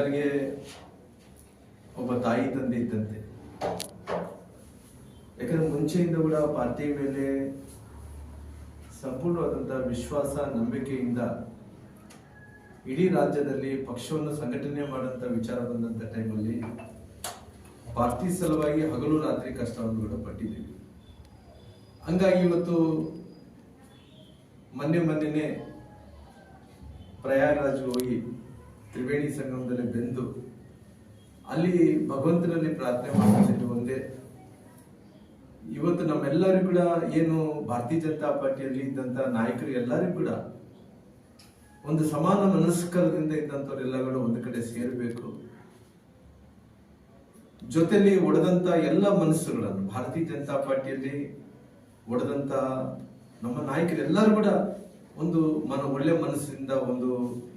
ನಮ್ಮೆಲ್ಲರಿಗೆ ಒಬ್ಬ ತಾಯಿ ತಂದೆ ಇದ್ದಂತೆ. ಯಾಕಂದ್ರೆ ಮುಂಚೆಯಿಂದ ಕೂಡ ಪಾರ್ಟಿ ಮೇಲೆ ಸಂಪೂರ್ಣವಾದಂತಹ ವಿಶ್ವಾಸ, ನಂಬಿಕೆಯಿಂದ ಇಡೀ ರಾಜ್ಯದಲ್ಲಿ ಪಕ್ಷವನ್ನು ಸಂಘಟನೆ ಮಾಡುವಂತ ವಿಚಾರ ಬಂದಂತ ಟೈಮಲ್ಲಿ ಪಾರ್ಟಿ ಸಲುವಾಗಿ ಹಗಲು ರಾತ್ರಿ ಕಷ್ಟವನ್ನು ಕೂಡ ಪಟ್ಟಿದ್ದೀವಿ ಹಂಗಾಗಿ ಇವತ್ತು ಮೊನ್ನೆ ಮೊನ್ನೆನೆ ಪ್ರಯಾಗ್ರಾಜ್ಗೆ ಹೋಗಿ ತ್ರಿವೇಣಿ ಸಂಗಮದಲ್ಲಿ ಬೆಂದು ಅಲ್ಲಿ ಭಗವಂತನಲ್ಲಿ ಪ್ರಾರ್ಥನೆ ಮಾಡಿದ್ದು ಒಂದೇ. ಇವತ್ತು ನಮ್ಮೆಲ್ಲರೂ ಕೂಡ ಏನು ಭಾರತೀಯ ಜನತಾ ಪಾರ್ಟಿಯಲ್ಲಿ ಇದ್ದಂತ ನಾಯಕರು ಎಲ್ಲರೂ ಕೂಡ ಒಂದು ಸಮಾನ ಮನಸ್ಕರದಿಂದ ಇದ್ದಂಥವ್ರೆಲ್ಲ ಕೂಡ ಒಂದು ಕಡೆ ಸೇರಬೇಕು. ಜೊತೆಲಿ ಒಡೆದಂತ ಎಲ್ಲ ಮನಸ್ಸುಗಳನ್ನು ಭಾರತೀಯ ಜನತಾ ಪಾರ್ಟಿಯಲ್ಲಿ ಒಡೆದಂತ ನಮ್ಮ ನಾಯಕರೆಲ್ಲರೂ ಕೂಡ ಒಂದು ಮನ, ಒಳ್ಳೆ ಮನಸ್ಸಿನಿಂದ ಒಂದು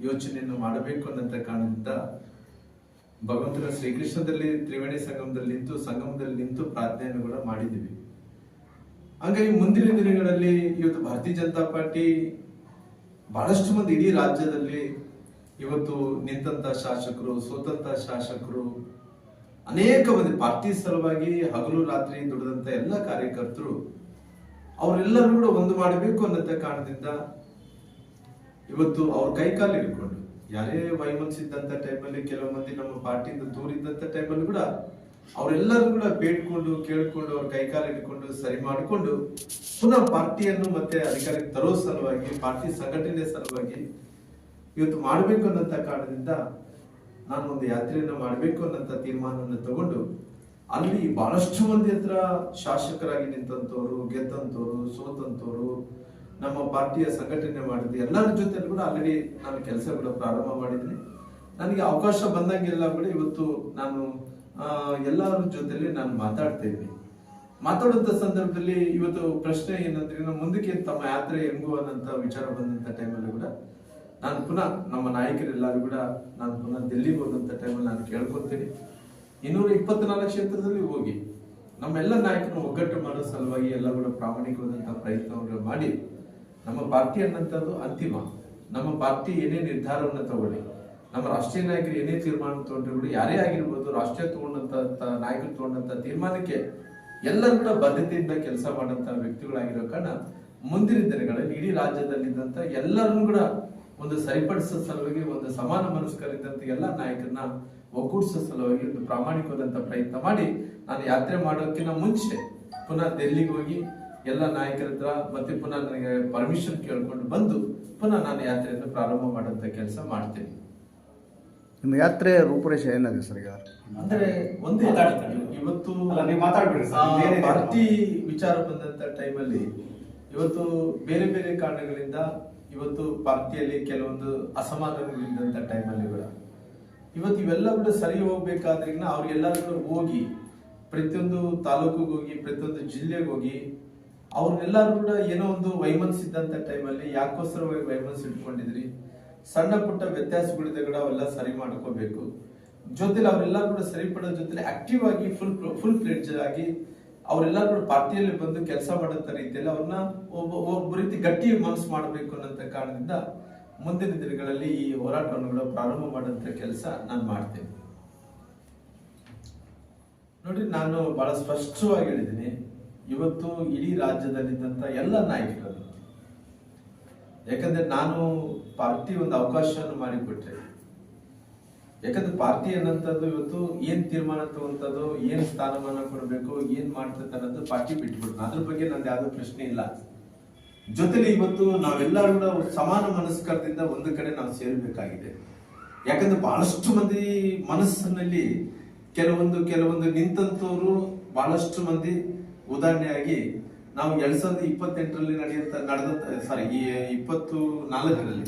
ಯೋಚನೆಯನ್ನು ಮಾಡಬೇಕು ಅನ್ನಂತ ಕಾರಣದಿಂದ ಭಗವಂತನ ಶ್ರೀಕೃಷ್ಣದಲ್ಲಿ, ತ್ರಿವೇಣಿ ಸಂಗಮದಲ್ಲಿ ನಿಂತು ಸಂಗಮದಲ್ಲಿ ನಿಂತು ಪ್ರಾರ್ಥನೆಯನ್ನು ಕೂಡ ಮಾಡಿದ್ದೀವಿ. ಹಾಗಾಗಿ ಮುಂದಿನ ದಿನಗಳಲ್ಲಿ ಇವತ್ತು ಭಾರತೀಯ ಜನತಾ ಪಾರ್ಟಿ ಬಹಳಷ್ಟು ಮಂದಿ ಇಡೀ ರಾಜ್ಯದಲ್ಲಿ ಇವತ್ತು ನಿಂತಂತ ಶಾಸಕರು, ಸೋತಂತ ಶಾಸಕರು, ಅನೇಕ ಮಂದಿ ಪಾರ್ಟಿ ಸಲುವಾಗಿ ಹಗಲು ರಾತ್ರಿ ದುಡಿದಂತ ಎಲ್ಲ ಕಾರ್ಯಕರ್ತರು, ಅವರೆಲ್ಲರೂ ಕೂಡ ಒಂದು ಮಾಡಬೇಕು ಅನ್ನೋ ಕಾರಣದಿಂದ ಇವತ್ತು ಅವ್ರ ಕೈ ಕಾಲು ಹಿಡ್ಕೊಂಡು, ಯಾರೇ ವೈಮನ್ಸಿದ್ದಂತ ಟೈಮಲ್ಲಿ ಕೆಲವು ಮಂದಿ ನಮ್ಮ ಪಾರ್ಟಿಯಿಂದ ದೂರ ಇದ್ದಂತ ಟೈಮಲ್ಲಿ ಕೂಡ ಅವರೆಲ್ಲರೂ ಕೂಡ ಬೇಡ್ಕೊಂಡು, ಕೇಳಿಕೊಂಡು, ಅವ್ರ ಕೈ ಕಾಲು ಹಿಡ್ಕೊಂಡು, ಸರಿ ಮಾಡಿಕೊಂಡು ಪುನಃ ಪಾರ್ಟಿಯನ್ನು ಮತ್ತೆ ಅಧಿಕಾರಕ್ಕೆ ತರೋ ಸಲುವಾಗಿ, ಪಾರ್ಟಿ ಸಂಘಟನೆ ಸಲುವಾಗಿ ಇವತ್ತು ಮಾಡಬೇಕು ಅನ್ನಂತ ಕಾರಣದಿಂದ ನಾನು ಒಂದು ಯಾತ್ರೆಯನ್ನು ಮಾಡಬೇಕು ಅನ್ನಂತ ತೀರ್ಮಾನವನ್ನು ತಗೊಂಡು ಅಲ್ಲಿ ಬಹಳಷ್ಟು ಮಂದಿ ಹತ್ರ ಶಾಸಕರಾಗಿ ನಿಂತಂತವ್ರು, ಗೆದ್ದಂತವ್ರು, ಸೋತಂತವ್ರು ನಮ್ಮ ಪಾರ್ಟಿಯ ಸಂಘಟನೆ ಮಾಡಿದ್ವಿ. ಎಲ್ಲರ ಜೊತೆ ಕೂಡ ಆಲ್ರೆಡಿ ನಾನು ಕೆಲಸ ಕೂಡ ಪ್ರಾರಂಭ ಮಾಡಿದ್ದೀನಿ. ನನಗೆ ಅವಕಾಶ ಬಂದಂಗೆಲ್ಲ ಕೂಡ ಇವತ್ತು ನಾನು ಎಲ್ಲರ ಜೊತೆಲಿ ನಾನು ಮಾತಾಡ್ತಾ ಇದ್ದೀನಿ. ಮಾತಾಡುವಂತ ಸಂದರ್ಭದಲ್ಲಿ ಇವತ್ತು ಪ್ರಶ್ನೆ ಏನಂದ್ರೆ ಮುಂದಕ್ಕೆ ತಮ್ಮ ಯಾತ್ರೆ ಹೆಂಗು ಅನ್ನಂತ ವಿಚಾರ ಬಂದಂತ ಟೈಮಲ್ಲಿ ಕೂಡ ನಾನು ಪುನಃ ನಮ್ಮ ನಾಯಕರೆಲ್ಲರೂ ಕೂಡ ನಾನು ಪುನಃ ಡೆಲ್ಲಿಗೆ ಹೋದಂತ ಟೈಮಲ್ಲಿ ನಾನು ಕೇಳ್ಕೊತೀನಿ. ಇನ್ನೂರ ಇಪ್ಪತ್ನಾಲ್ಕು ಕ್ಷೇತ್ರದಲ್ಲಿ ಹೋಗಿ ನಮ್ಮೆಲ್ಲ ನಾಯಕರು ಒಗ್ಗಟ್ಟು ಮಾಡೋ ಸಲುವಾಗಿ ಎಲ್ಲ ಕೂಡ ಪ್ರಾಮಾಣಿಕವಾದಂತಹ ಪ್ರಯತ್ನವನ್ನು ಮಾಡಿ ನಮ್ಮ ಪಾರ್ಟಿ ಅನ್ನಂಥದ್ದು ಅಂತಿಮ. ನಮ್ಮ ಪಾರ್ಟಿ ಏನೇ ನಿರ್ಧಾರವನ್ನು ತಗೊಳ್ಳಿ, ನಮ್ಮ ರಾಷ್ಟ್ರೀಯ ನಾಯಕರು ಏನೇ ತೀರ್ಮಾನ ತಗೊಂಡ್ರು ಕೂಡ ಯಾರೇ ಆಗಿರ್ಬೋದು, ರಾಷ್ಟ್ರೀಯ ತಗೊಂಡಂತ, ನಾಯಕರು ತಗೊಂಡಂತ ತೀರ್ಮಾನಕ್ಕೆ ಎಲ್ಲರೂ ಕೂಡ ಬದ್ಧತೆಯಿಂದ ಕೆಲಸ ಮಾಡಂತ ವ್ಯಕ್ತಿಗಳಾಗಿರೋ ಕಾರಣ ಮುಂದಿನ ದಿನಗಳಲ್ಲಿ ಇಡೀ ರಾಜ್ಯದಲ್ಲಿದ್ದಂತ ಎಲ್ಲರನ್ನು ಕೂಡ ಒಂದು ಸರಿಪಡಿಸೋ ಸಲುವಾಗಿ, ಒಂದು ಸಮಾನ ಮನಸ್ಕರಿದ್ದಂತ ಎಲ್ಲ ನಾಯಕರನ್ನ ಒಗ್ಗೂಡಿಸೋ ಸಲುವಾಗಿ ಒಂದು ಪ್ರಾಮಾಣಿಕವಾದಂತ ಪ್ರಯತ್ನ ಮಾಡಿ ನಾನು ಯಾತ್ರೆ ಮಾಡೋಕ್ಕಿಂತ ಮುಂಚೆ ಪುನಃ ದೆಲ್ಲಿಗೆ ಹೋಗಿ ಎಲ್ಲ ನಾಯಕರ ಹತ್ರ ಮತ್ತೆ ಪುನಃ ನನಗೆ ಪರ್ಮಿಷನ್ ಕೇಳ್ಕೊಂಡು ಬಂದು ಪುನಃ ನಾನು ಯಾತ್ರೆಯನ್ನು ಪ್ರಾರಂಭ ಮಾಡುವಂತ ಕೆಲಸ ಮಾಡ್ತೇನೆ. ನಿಮ್ಮ ಯಾತ್ರೆ ರೂಪುರೇಶ ಏನಾಗಿದೆ ಸರ್ ಈಗ? ಅಂದ್ರೆ ಒಂದೇ. ಇವತ್ತು ಅಲ್ಲ, ನೀವು ಮಾತಾಡ್ಬಿಡಿ ಸರ್. ಆ, ಪಾರ್ಟಿ ವಿಚಾರ ಬಂದಂತ ಟೈಮಲ್ಲಿ ಇವತ್ತು ಬೇರೆ ಬೇರೆ ಕಾರಣಗಳಿಂದ ಇವತ್ತು ಪಾರ್ಟಿಯಲ್ಲಿ ಕೆಲವೊಂದು ಅಸಮಾಧಾನಗಳಿದ್ದಂತ ಟೈಮಲ್ಲಿ ಕೂಡ. ಇವತ್ತು ಇವೆಲ್ಲ ಕೂಡ ಸರಿ ಹೋಗ್ಬೇಕಾದ್ರಿಂದ ಅವ್ರಿಗೆಲ್ಲರೂ ಕೂಡ ಹೋಗಿ ಪ್ರತಿಯೊಂದು ತಾಲೂಕಿಗೆ ಹೋಗಿ ಪ್ರತಿಯೊಂದು ಜಿಲ್ಲೆಗೆ ಹೋಗಿ ಅವ್ರನ್ನೆಲ್ಲರೂ ಕೂಡ ಏನೋ ಒಂದು ವೈಮನ್ಸ್ ಇದ್ದಂತ ಟೈಮಲ್ಲಿ ಯಾಕೋಸ್ಕರವಾಗಿ ವೈಮನ್ಸ್ ಇಟ್ಕೊಂಡಿದ್ರಿ? ಸಣ್ಣ ಪುಟ್ಟ ವ್ಯತ್ಯಾಸಗಳಿದೆ ಕೂಡ ಅವೆಲ್ಲ ಸರಿ ಮಾಡ್ಕೋಬೇಕು. ಜೊತೆಲಿ ಅವರೆಲ್ಲರೂ ಕೂಡ ಸರಿಪಡೋ ಜೊತೆಲಿ ಆಕ್ಟಿವ್ ಆಗಿ ಫುಲ್ ಫುಲ್ ಫ್ಲೆಡ್ಜ್ ಆಗಿ ಅವರೆಲ್ಲರೂ ಕೂಡ ಪಾರ್ಟಿಯಲ್ಲಿ ಬಂದು ಕೆಲಸ ಮಾಡೋಂಥ ರೀತಿಯಲ್ಲಿ ಅವ್ರನ್ನ ಒಬ್ಬ ಒಬ್ಬ ರೀತಿ ಗಟ್ಟಿ ಮನಸ್ಸು ಮಾಡಬೇಕು ಅನ್ನೋಂಥ ಕಾರಣದಿಂದ ಮುಂದಿನ ದಿನಗಳಲ್ಲಿ ಈ ಹೋರಾಟವನ್ನು ಕೂಡ ಪ್ರಾರಂಭ ಮಾಡುವಂತ ಕೆಲಸ ನಾನು ಮಾಡ್ತೇನೆ. ನೋಡಿ, ನಾನು ಬಹಳ ಸ್ಪಷ್ಟವಾಗಿ ಹೇಳಿದ್ದೀನಿ. ಇವತ್ತು ಇಡೀ ರಾಜ್ಯದಲ್ಲಿದ್ದಂಥ ಎಲ್ಲ ನಾಯಕರನ್ನು ಯಾಕಂದ್ರೆ ನಾನು ಪಾರ್ಟಿ ಒಂದು ಅವಕಾಶವನ್ನು ಮಾಡಿಕೊಟ್ಟೆ. ಯಾಕಂದ್ರೆ ಪಾರ್ಟಿ ಅನ್ನಂಥದ್ದು ಇವತ್ತು ಏನ್ ತೀರ್ಮಾನ ತಗೊಂತದ್ದು ಏನ್ ಸ್ಥಾನಮಾನ ಕೊಡಬೇಕು, ಏನ್ ಮಾಡ್ತದೆ ಅನ್ನೋದು ಪಾರ್ಟಿ ಬಿಟ್ಬಿಡ್ತು. ಅದ್ರ ಬಗ್ಗೆ ನಂದು ಯಾವ್ದು ಪ್ರಶ್ನೆ ಇಲ್ಲ. ಜೊತೆಲಿ ಇವತ್ತು ನಾವೆಲ್ಲರೂ ಸಮಾನ ಮನಸ್ಕರದಿಂದ ಒಂದು ಕಡೆ ನಾವು ಸೇರಬೇಕಾಗಿದೆ. ಯಾಕಂದ್ರೆ ಬಹಳಷ್ಟು ಮಂದಿ ಮನಸ್ಸಿನಲ್ಲಿ ಕೆಲವೊಂದು ಕೆಲವೊಂದು ನಿಂತಂತವರು ಬಹಳಷ್ಟು ಮಂದಿ ಉದಾಹರಣೆಯಾಗಿ ನಾವು ಎರಡ್ ಸಾವಿರದ ಇಪ್ಪತ್ತೆಂಟರಲ್ಲಿ ನಡೆಯುತ್ತ ನಡೆದ ಸಾರಿ ಈ ಇಪ್ಪತ್ತು ನಾಲ್ಕರಲ್ಲಿ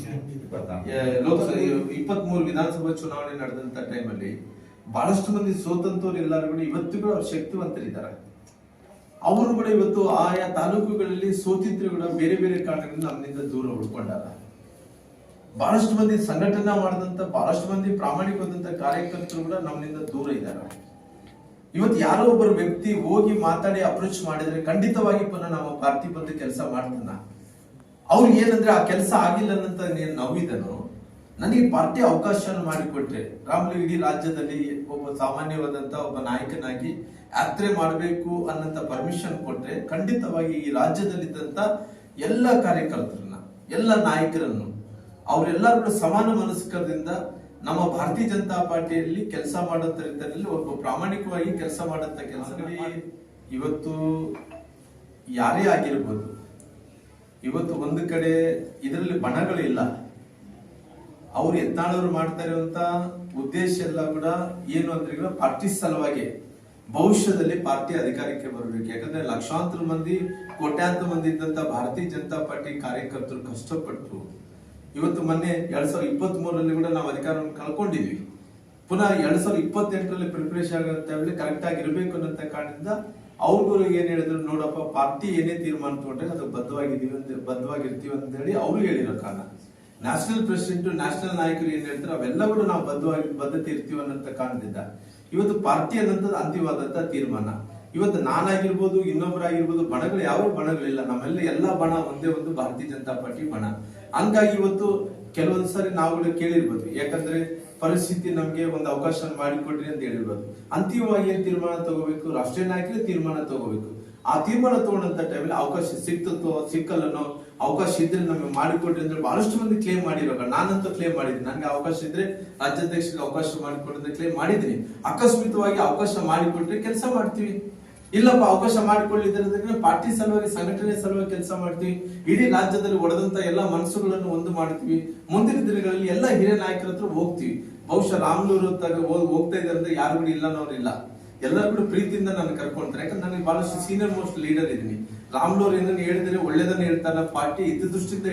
ಲೋಕಸಭೆ ಇಪ್ಪತ್ತ್ ಮೂರು ವಿಧಾನಸಭಾ ಚುನಾವಣೆ ನಡೆದಂತ ಟೈಮಲ್ಲಿ ಬಹಳಷ್ಟು ಮಂದಿ ಸೋತಂತವ್ರು ಎಲ್ಲರೂ ಕೂಡ ಇವತ್ತು ಕೂಡ ಅವ್ರು ಶಕ್ತಿವಂತರಿದ್ದಾರೆ. ಅವರು ಕೂಡ ಇವತ್ತು ಆಯಾ ತಾಲೂಕುಗಳಲ್ಲಿ ಸೋತಿದ್ರು ಕೂಡ ಬೇರೆ ಬೇರೆ ಕಾರಣಗಳಿಂದ ನಮ್ಮಿಂದ ದೂರ ಉಳ್ಕೊಂಡಾರ. ಬಹಳಷ್ಟು ಮಂದಿ ಸಂಘಟನಾ ಮಾಡಿದಂತ ಬಹಳಷ್ಟು ಮಂದಿ ಪ್ರಾಮಾಣಿಕವಾದಂತ ಕಾರ್ಯಕರ್ತರು ಕೂಡ ನಮ್ಮಿಂದ ದೂರ ಇದ್ದಾರೆ. ಇವತ್ತು ಯಾರೋ ಒಬ್ಬರು ವ್ಯಕ್ತಿ ಹೋಗಿ ಮಾತಾಡಿ ಅಪ್ರೋಚ್ ಮಾಡಿದ್ರೆ ಖಂಡಿತವಾಗಿ ಪುನಃ ನಮ್ಮ ಪಾರ್ಟಿ ಬಂದು ಕೆಲಸ ಮಾಡ್ತಾನ. ಅವ್ರಿಗೆ ಏನಂದ್ರೆ ಆ ಕೆಲಸ ಆಗಿಲ್ಲ ಅಂತ ನೀನು ನೋವಿದನೋ, ನನಗೆ ಪಾರ್ಟಿ ಅವಕಾಶ ಮಾಡಿಕೊಟ್ರೆ, ರಾಮಲು ಇಡೀ ರಾಜ್ಯದಲ್ಲಿ ಒಬ್ಬ ಸಾಮಾನ್ಯವಾದಂತ ಒಬ್ಬ ನಾಯಕನಾಗಿ ಯಾತ್ರೆ ಮಾಡಬೇಕು ಅನ್ನಂತ ಪರ್ಮಿಷನ್ ಕೊಟ್ರೆ ಖಂಡಿತವಾಗಿ ಈ ರಾಜ್ಯದಲ್ಲಿದ್ದಂತ ಎಲ್ಲ ಕಾರ್ಯಕರ್ತರನ್ನ, ಎಲ್ಲ ನಾಯಕರನ್ನು, ಅವರೆಲ್ಲರೂ ಸಮಾನ ಮನಸ್ಕರದಿಂದ ನಮ್ಮ ಭಾರತೀಯ ಜನತಾ ಪಾರ್ಟಿಯಲ್ಲಿ ಕೆಲಸ ಮಾಡೋಂಥ ರೀತಿಯಲ್ಲಿ ಒಬ್ಬ ಪ್ರಾಮಾಣಿಕವಾಗಿ ಕೆಲಸ ಮಾಡೋಂಥ ಕೆಲಸ ಇವತ್ತು ಯಾರೇ ಆಗಿರ್ಬೋದು, ಇವತ್ತು ಒಂದು ಕಡೆ ಇದರಲ್ಲಿ ಇಲ್ಲ. ಅವ್ರು ಎತ್ತಾಳವ್ರು ಮಾಡ್ತಾ ಅಂತ ಉದ್ದೇಶ ಎಲ್ಲ ಕೂಡ ಏನು ಅಂದ್ರೆ ಪಾರ್ಟಿ ಸಲುವಾಗಿ ಭವಿಷ್ಯದಲ್ಲಿ ಪಾರ್ಟಿ ಅಧಿಕಾರಕ್ಕೆ ಬರಬೇಕು. ಯಾಕಂದ್ರೆ ಲಕ್ಷಾಂತರ ಮಂದಿ, ಕೋಟ್ಯಾಂತರ ಮಂದಿ ಇದ್ದಂತ ಭಾರತೀಯ ಜನತಾ ಪಾರ್ಟಿ ಕಾರ್ಯಕರ್ತರು ಕಷ್ಟಪಟ್ಟು ಇವತ್ತು ಮೊನ್ನೆ ಎರಡ್ ಸಾವಿರದ ಇಪ್ಪತ್ತ್ ಮೂರರಲ್ಲಿ ಕೂಡ ನಾವು ಅಧಿಕಾರವನ್ನು ಕಳ್ಕೊಂಡಿದ್ವಿ. ಪುನಃ ಎರಡ್ ಸಾವಿರದ ಇಪ್ಪತ್ತೆಂಟರಲ್ಲಿ ಪ್ರಿಪರೇಷನ್ ಆಗುತ್ತೆ ಹೇಳಿ ಕರೆಕ್ಟ್ ಆಗಿ ಇರಬೇಕು ಅನ್ನೋ ಕಾರಣದಿಂದ ಅವ್ರಿಗೂ ಏನ್ ಹೇಳಿದ್ರು, ನೋಡಪ್ಪ ಪಾರ್ಟಿ ಏನೇ ತೀರ್ಮಾನ ತಗೊಂಡ್ರೆ ಅದು ಬದ್ಧವಾಗಿದೀವಿ ಅಂತ ಬದ್ಧವಾಗಿರ್ತೀವಿ ಅಂತ ಹೇಳಿ ಅವ್ರು ಹೇಳಿರೋ ಕಾರಣ. ನ್ಯಾಷನಲ್ ಪ್ರೆಸಿಡೆಂಟ್ ನ್ಯಾಷನಲ್ ನಾಯಕರು ಏನ್ ಹೇಳ್ತಾರೆ, ಅವೆಲ್ಲ ಕೂಡ ನಾವು ಬದ್ಧವಾಗಿ, ಬದ್ಧತೆ ಇರ್ತೀವಿ ಅನ್ನೋ ಕಾರಣದಿಂದ ಇವತ್ತು ಪಾರ್ಟಿ ಅನ್ನೋಂಥದ್ದು ಅಂತಿಮವಾದಂತ ತೀರ್ಮಾನ. ಇವತ್ತು ನಾನಾಗಿರ್ಬೋದು ಇನ್ನೊಬ್ಬರಾಗಿರ್ಬೋದು ಬಣಗಳು ಯಾವ ಬಣಗಳಿಲ್ಲ. ನಮ್ಮೆಲ್ಲ ಎಲ್ಲಾ ಬಣ ಒಂದೇ ಒಂದು ಭಾರತೀಯ ಜನತಾ ಪಾರ್ಟಿ ಬಣ. ಹಂಗಾಗಿ ಇವತ್ತು ಕೆಲವೊಂದು ಸಾರಿ ನಾವು ಕೂಡ ಕೇಳಿರ್ಬೋದು. ಯಾಕಂದ್ರೆ ಪರಿಸ್ಥಿತಿ ನಮ್ಗೆ ಒಂದು ಅವಕಾಶ ಮಾಡಿಕೊಡ್ರಿ ಅಂತ ಹೇಳಿರ್ಬೋದು. ಅಂತಿಮವಾಗಿ ಏನ್ ತೀರ್ಮಾನ ತಗೋಬೇಕು? ರಾಷ್ಟ್ರೀಯ ನಾಯಕರೇ ತೀರ್ಮಾನ ತಗೋಬೇಕು. ಆ ತೀರ್ಮಾನ ತಗೊಂಡಂತ ಟೈಮಲ್ಲಿ ಅವಕಾಶ ಸಿಕ್ತೋ ಸಿಕ್ಕಲ್ಲನೋ, ಅವಕಾಶ ಇದ್ರೆ ನಮಗೆ ಮಾಡಿಕೊಡ್ರಿ ಅಂದ್ರೆ ಬಹಳಷ್ಟು ಮಂದಿ ಕ್ಲೇಮ್ ಮಾಡಿರೋ ನಾನಂತೂ ಕ್ಲೇಮ್ ಮಾಡಿದ್ದೀನಿ. ನನಗೆ ಅವಕಾಶ ಇದ್ರೆ ರಾಜ್ಯಾಧ್ಯಕ್ಷರಿಗೆ ಅವಕಾಶ ಮಾಡಿಕೊಡ್ರಿ ಕ್ಲೇಮ್ ಮಾಡಿದ್ದೀನಿ. ಅಕಸ್ಮಿತವಾಗಿ ಅವಕಾಶ ಮಾಡಿಕೊಟ್ರೆ ಕೆಲಸ ಮಾಡ್ತೀವಿ. ಇಲ್ಲಪ್ಪ, ಅವಕಾಶ ಮಾಡಿಕೊಳ್ಳಿದ್ರೆ ಪಾರ್ಟಿ ಸಲುವಾಗಿ, ಸಂಘಟನೆ ಸಲುವಾಗಿ ಕೆಲಸ ಮಾಡ್ತೀವಿ. ಇಡೀ ರಾಜ್ಯದಲ್ಲಿ ಒಡೆದಂತ ಎಲ್ಲ ಮನಸ್ಸುಗಳನ್ನು ಒಂದು ಮಾಡ್ತೀವಿ. ಮುಂದಿನ ದಿನಗಳಲ್ಲಿ ಎಲ್ಲ ಹಿರಿಯ ನಾಯಕರ ಹತ್ರ ಹೋಗ್ತೀವಿ. ಬಹುಶಃ ರಾಮನೂರು ತಗ ಹೋಗ್ತಾ ಇದ್ದಾರೆ ಯಾರು ಕೂಡ ಇಲ್ಲ. ಅನ್ನೋರಿಲ್ಲ ಎಲ್ಲರೂ ಕೂಡ ಪ್ರೀತಿಯಿಂದ ನಾನು ಕರ್ಕೊಂತಾರೆ. ಯಾಕಂದ್ರೆ ನನಗೆ ಬಹಳಷ್ಟು ಸೀನಿಯರ್ ಮೋಸ್ಟ್ ಲೀಡರ್ ಇದೀನಿ ರಾಮ್ಲೂರ್ ಏನನ್ನು ಹೇಳಿದ್ರೆ ಒಳ್ಳೇದನ್ನ ಹೇಳ್ತಾನ, ಪಾರ್ಟಿ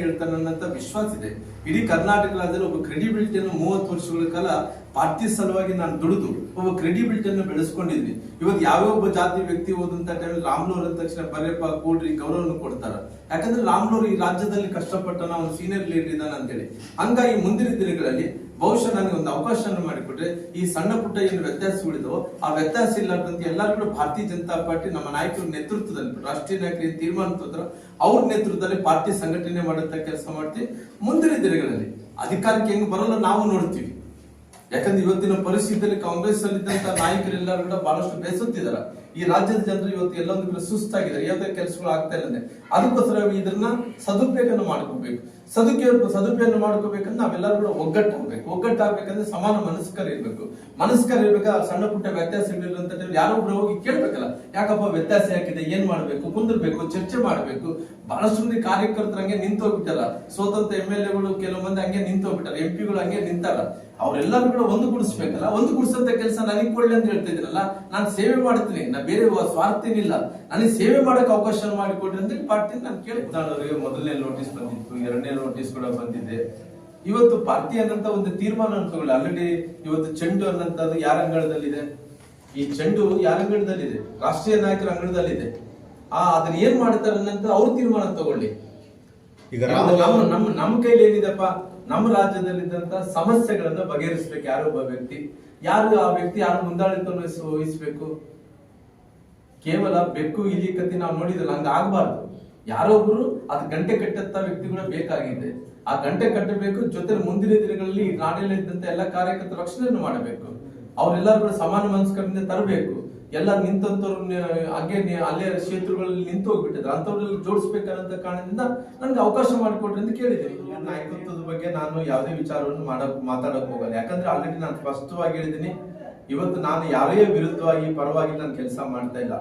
ಹೇಳ್ತಾನ ಅನ್ನೋಂತ ವಿಶ್ವಾಸ ಇದೆ. ಇಡೀ ಕರ್ನಾಟಕ ರಾಜ್ಯದಲ್ಲಿ ಒಬ್ಬ ಕ್ರೆಡಿಬಿಲಿಟಿಯನ್ನು ಮೂವತ್ತು ವರ್ಷಗಳ ಕಾಲ ಪಾರ್ಟಿ ಸಲುವಾಗಿ ನಾನು ದುಡಿದು ಒಬ್ಬ ಕ್ರೆಡಿಬಿಲಿಟಿಯನ್ನು ಬೆಳೆಸ್ಕೊಂಡಿದ್ವಿ. ಇವತ್ತು ಯಾವ್ಯಾವ ಜಾತಿ ವ್ಯಕ್ತಿ ಹೋದಂತ ಟೈಮ್ ರಾಮ್ಲೋರ್ ಅಂದ ತಕ್ಷಣ ಬರೆಯಪ್ಪ, ಕೂಡ್ರಿ ಗೌರವವನ್ನು ಕೊಡ್ತಾರ. ಯಾಕಂದ್ರೆ ರಾಮ್ಲೋರ್ ಈ ರಾಜ್ಯದಲ್ಲಿ ಕಷ್ಟಪಟ್ಟನ ಒಂದು ಸೀನಿಯರ್ ಲೀಡರ್ ಇದ್ದಾನೆ ಅಂತೇಳಿ. ಹಂಗಾಗಿ ಮುಂದಿನ ದಿನಗಳಲ್ಲಿ ಬಹುಶಃ ನನಗೆ ಒಂದು ಅವಕಾಶವನ್ನು ಮಾಡಿಕೊಟ್ರೆ ಈ ಸಣ್ಣ ಪುಟ್ಟ ಏನು ವ್ಯತ್ಯಾಸಗಳಿದೋ ಆ ವ್ಯತ್ಯಾಸ ಇಲ್ಲದಂತೆ ಎಲ್ಲರೂ ಕೂಡ ಭಾರತೀಯ ಜನತಾ ಪಾರ್ಟಿ ನಮ್ಮ ನಾಯಕರ ನೇತೃತ್ವದಲ್ಲಿ ರಾಷ್ಟ್ರೀಯ ನಾಯಕರು ತೀರ್ಮಾನ ತಗೋತಾರೋ ಅವ್ರ ನೇತೃತ್ವದಲ್ಲಿ ಪಾರ್ಟಿ ಸಂಘಟನೆ ಮಾಡುವಂತ ಕೆಲಸ ಮಾಡ್ತೀವಿ. ಮುಂದಿನ ದಿನಗಳಲ್ಲಿ ಅಧಿಕಾರಕ್ಕೆ ಹೆಂಗ್ ಬರಲ್ಲ ನಾವು ನೋಡ್ತೀವಿ. ಯಾಕಂದ್ರೆ ಇವತ್ತಿನ ಪರಿಸ್ಥಿತಿಯಲ್ಲಿ ಕಾಂಗ್ರೆಸ್ ಅಲ್ಲಿದ್ದಂತ ನಾಯಕರೆಲ್ಲರೂ ಕೂಡ ಬಹಳಷ್ಟು ಬೇಸತ್ತಿದಾರ ಈ ರಾಜ್ಯದ ಜನರು ಇವತ್ತು ಎಲ್ಲೊಂದು ಕಡೆ ಸುಸ್ತಾಗಿದ್ದಾರೆ ಯಾವ್ದೇ ಕೆಲಸಗಳು ಆಗ್ತಾ ಇಲ್ಲ ಅದಕ್ಕೋಸ್ಕರ ಇದನ್ನ ಸದುಪಯೋಗವನ್ನು ಮಾಡ್ಕೋಬೇಕು. ಸದುಪಯೋಗ ಸದುಪಯೋಗ ಮಾಡ್ಕೋಬೇಕಂದ್ರೆ ನಾವೆಲ್ಲರೂ ಕೂಡ ಒಗ್ಗಟ್ಟಾಗಬೇಕು. ಒಗ್ಗಟ್ಟಾಗಬೇಕಂದ್ರೆ ಸಮಾನ ಮನಸ್ಕರ ಇರ್ಬೇಕು. ಮನಸ್ಕರ ಇರ್ಬೇಕು? ಸಣ್ಣ ಪುಟ್ಟ ವ್ಯತ್ಯಾಸಗಳಿಲ್ಲ ಅಂತ ಯಾರೋ ಒಬ್ರು ಹೋಗಿ ಕೇಳ್ಬೇಕಲ್ಲ. ಯಾಕಪ್ಪ ವ್ಯತ್ಯಾಸ ಯಾಕಿದೆ? ಏನ್ ಮಾಡ್ಬೇಕು? ಕುಂದಿರ್ಬೇಕು, ಚರ್ಚೆ ಮಾಡ್ಬೇಕು. ಬಹಳಷ್ಟು ಮಂದಿ ಕಾರ್ಯಕರ್ತರು ಹಂಗೆ ನಿಂತೋಗ್ಬಿಟ್ಟಲ್ಲ. ಸ್ವತಂತ್ರ ಎಂ ಎಲ್ ಎಗಳು ಕೆಲವು ಮಂದಿ ಹಂಗೆ ನಿಂತೋಗ್ಬಿಟ್ಟಾರ ಎಂ ಪಿಗಳು ಹಂಗೆ ನಿಂತಾರ. ಅವರೆಲ್ಲರೂ ಕೂಡ ಒಂದು ಗುಡಿಸ್ಬೇಕಲ್ಲ ಒಂದು ಗುಡಿಸಂತ ಕೆಲಸ ನನಗೆ ಕೊಡ್ಲಿ ಅಂತ ಹೇಳ್ತಾ ಇದ್ರಲ್ಲ ನಾನು ಸೇವೆ ಮಾಡ್ತೀನಿ. ನಾ ಬೇರೆ ಸ್ವಾರ್ಥ ಏನಿಲ್ಲ ನನಗೆ ಸೇವೆ ಮಾಡಕ್ಕೆ ಅವಕಾಶ ಮಾಡಿಕೊಡ್ರಿ ಅಂತ ಪಾರ್ಟಿ ನಾನು ಅವರಿಗೆ ಮೊದಲನೇ ನೋಟಿಸ್ ಬಂದಿತ್ತು ಎರಡನೇ ನೋಟಿಸ್ ಕೂಡ ಬಂದಿದೆ. ಇವತ್ತು ಪಾರ್ಟಿ ಅನ್ನಂತ ಒಂದು ತೀರ್ಮಾನ ತಗೊಳ್ಳಿ. ಆಲ್ರೆಡಿ ಇವತ್ತು ಚೆಂಡು ಅನ್ನಂತದ್ದು ಯಾರ ಅಂಗಳದಲ್ಲಿದೆ? ಈ ಚೆಂಡು ಯಾರ ಅಂಗಳದಲ್ಲಿದೆ? ರಾಷ್ಟ್ರೀಯ ನಾಯಕರ ಅಂಗಳದಲ್ಲಿದೆ. ಆ ಅದನ್ನ ಏನ್ ಮಾಡ್ತಾರೆ ಅನ್ನಂತ ಅವ್ರು ತೀರ್ಮಾನ ತಗೊಳ್ಳಿ. ಈಗ ನಮ್ಮ ನಮ್ಮ ಕೈಲಿ ಏನಿದೆಪ್ಪ ನಮ್ಮ ರಾಜ್ಯದಲ್ಲಿದ್ದಂತ ಸಮಸ್ಯೆಗಳನ್ನ ಬಗೆಹರಿಸಬೇಕು. ಯಾರು ಒಬ್ಬ ವ್ಯಕ್ತಿ? ಯಾರು ಆ ವ್ಯಕ್ತಿ ಯಾರು ಮುಂದಾಳಿತನ ವಹಿಸಬೇಕು? ಕೇವಲ ಬೆಕ್ಕು ಇಲಿ ಕತ್ತಿ ನಾವು ನೋಡಿದಲ್ಲ ಹಂಗ ಆಗ್ಬಾರ್ದು. ಯಾರೋ ಒಬ್ರು ಅದ್ ಗಂಟೆ ಕಟ್ಟಂತ ವ್ಯಕ್ತಿಗಳು ಬೇಕಾಗಿದೆ. ಆ ಗಂಟೆ ಕಟ್ಟಬೇಕು ಜೊತೆ ಮುಂದಿನ ದಿನಗಳಲ್ಲಿ ನಾಡಿನಲ್ಲಿ ಇದ್ದಂತ ಎಲ್ಲ ಕಾರ್ಯಕರ್ತರ ರಕ್ಷಣೆಯನ್ನು ಮಾಡಬೇಕು. ಅವರೆಲ್ಲರೂ ಸಮಾನ ಮನಸ್ಕರಿಂದ ತರಬೇಕು. ಎಲ್ಲ ನಿಂತಂತವ್ರು ಹಾಗೆ ಅಲ್ಲೇ ಕ್ಷೇತ್ರಗಳಲ್ಲಿ ನಿಂತು ಹೋಗ್ಬಿಟ್ಟಿದ್ರು. ಅಂಥವ್ರಲ್ಲಿ ಜೋಡಿಸ್ಬೇಕಾದಂತ ಕಾರಣದಿಂದ ನನ್ಗೆ ಅವಕಾಶ ಮಾಡಿಕೊಡ್ರಿ ಅಂತ ಕೇಳಿದ್ದೀನಿ ನಾಯಕತ್ವದ ಬಗ್ಗೆ ನಾನು ಯಾವುದೇ ವಿಚಾರವನ್ನು ಮಾಡಕ್ ಮಾತಾಡಕ್ ಹೋಗಲ್ಲ. ಯಾಕಂದ್ರೆ ಆಲ್ರೆಡಿ ನಾನು ಸ್ಪಷ್ಟವಾಗಿ ಹೇಳಿದ್ದೀನಿ, ಇವತ್ತು ನಾನು ಯಾರೇ ವಿರುದ್ಧವಾಗಿ ಪರವಾಗಿ ನಾನು ಕೆಲಸ ಮಾಡ್ತಾ ಇಲ್ಲ.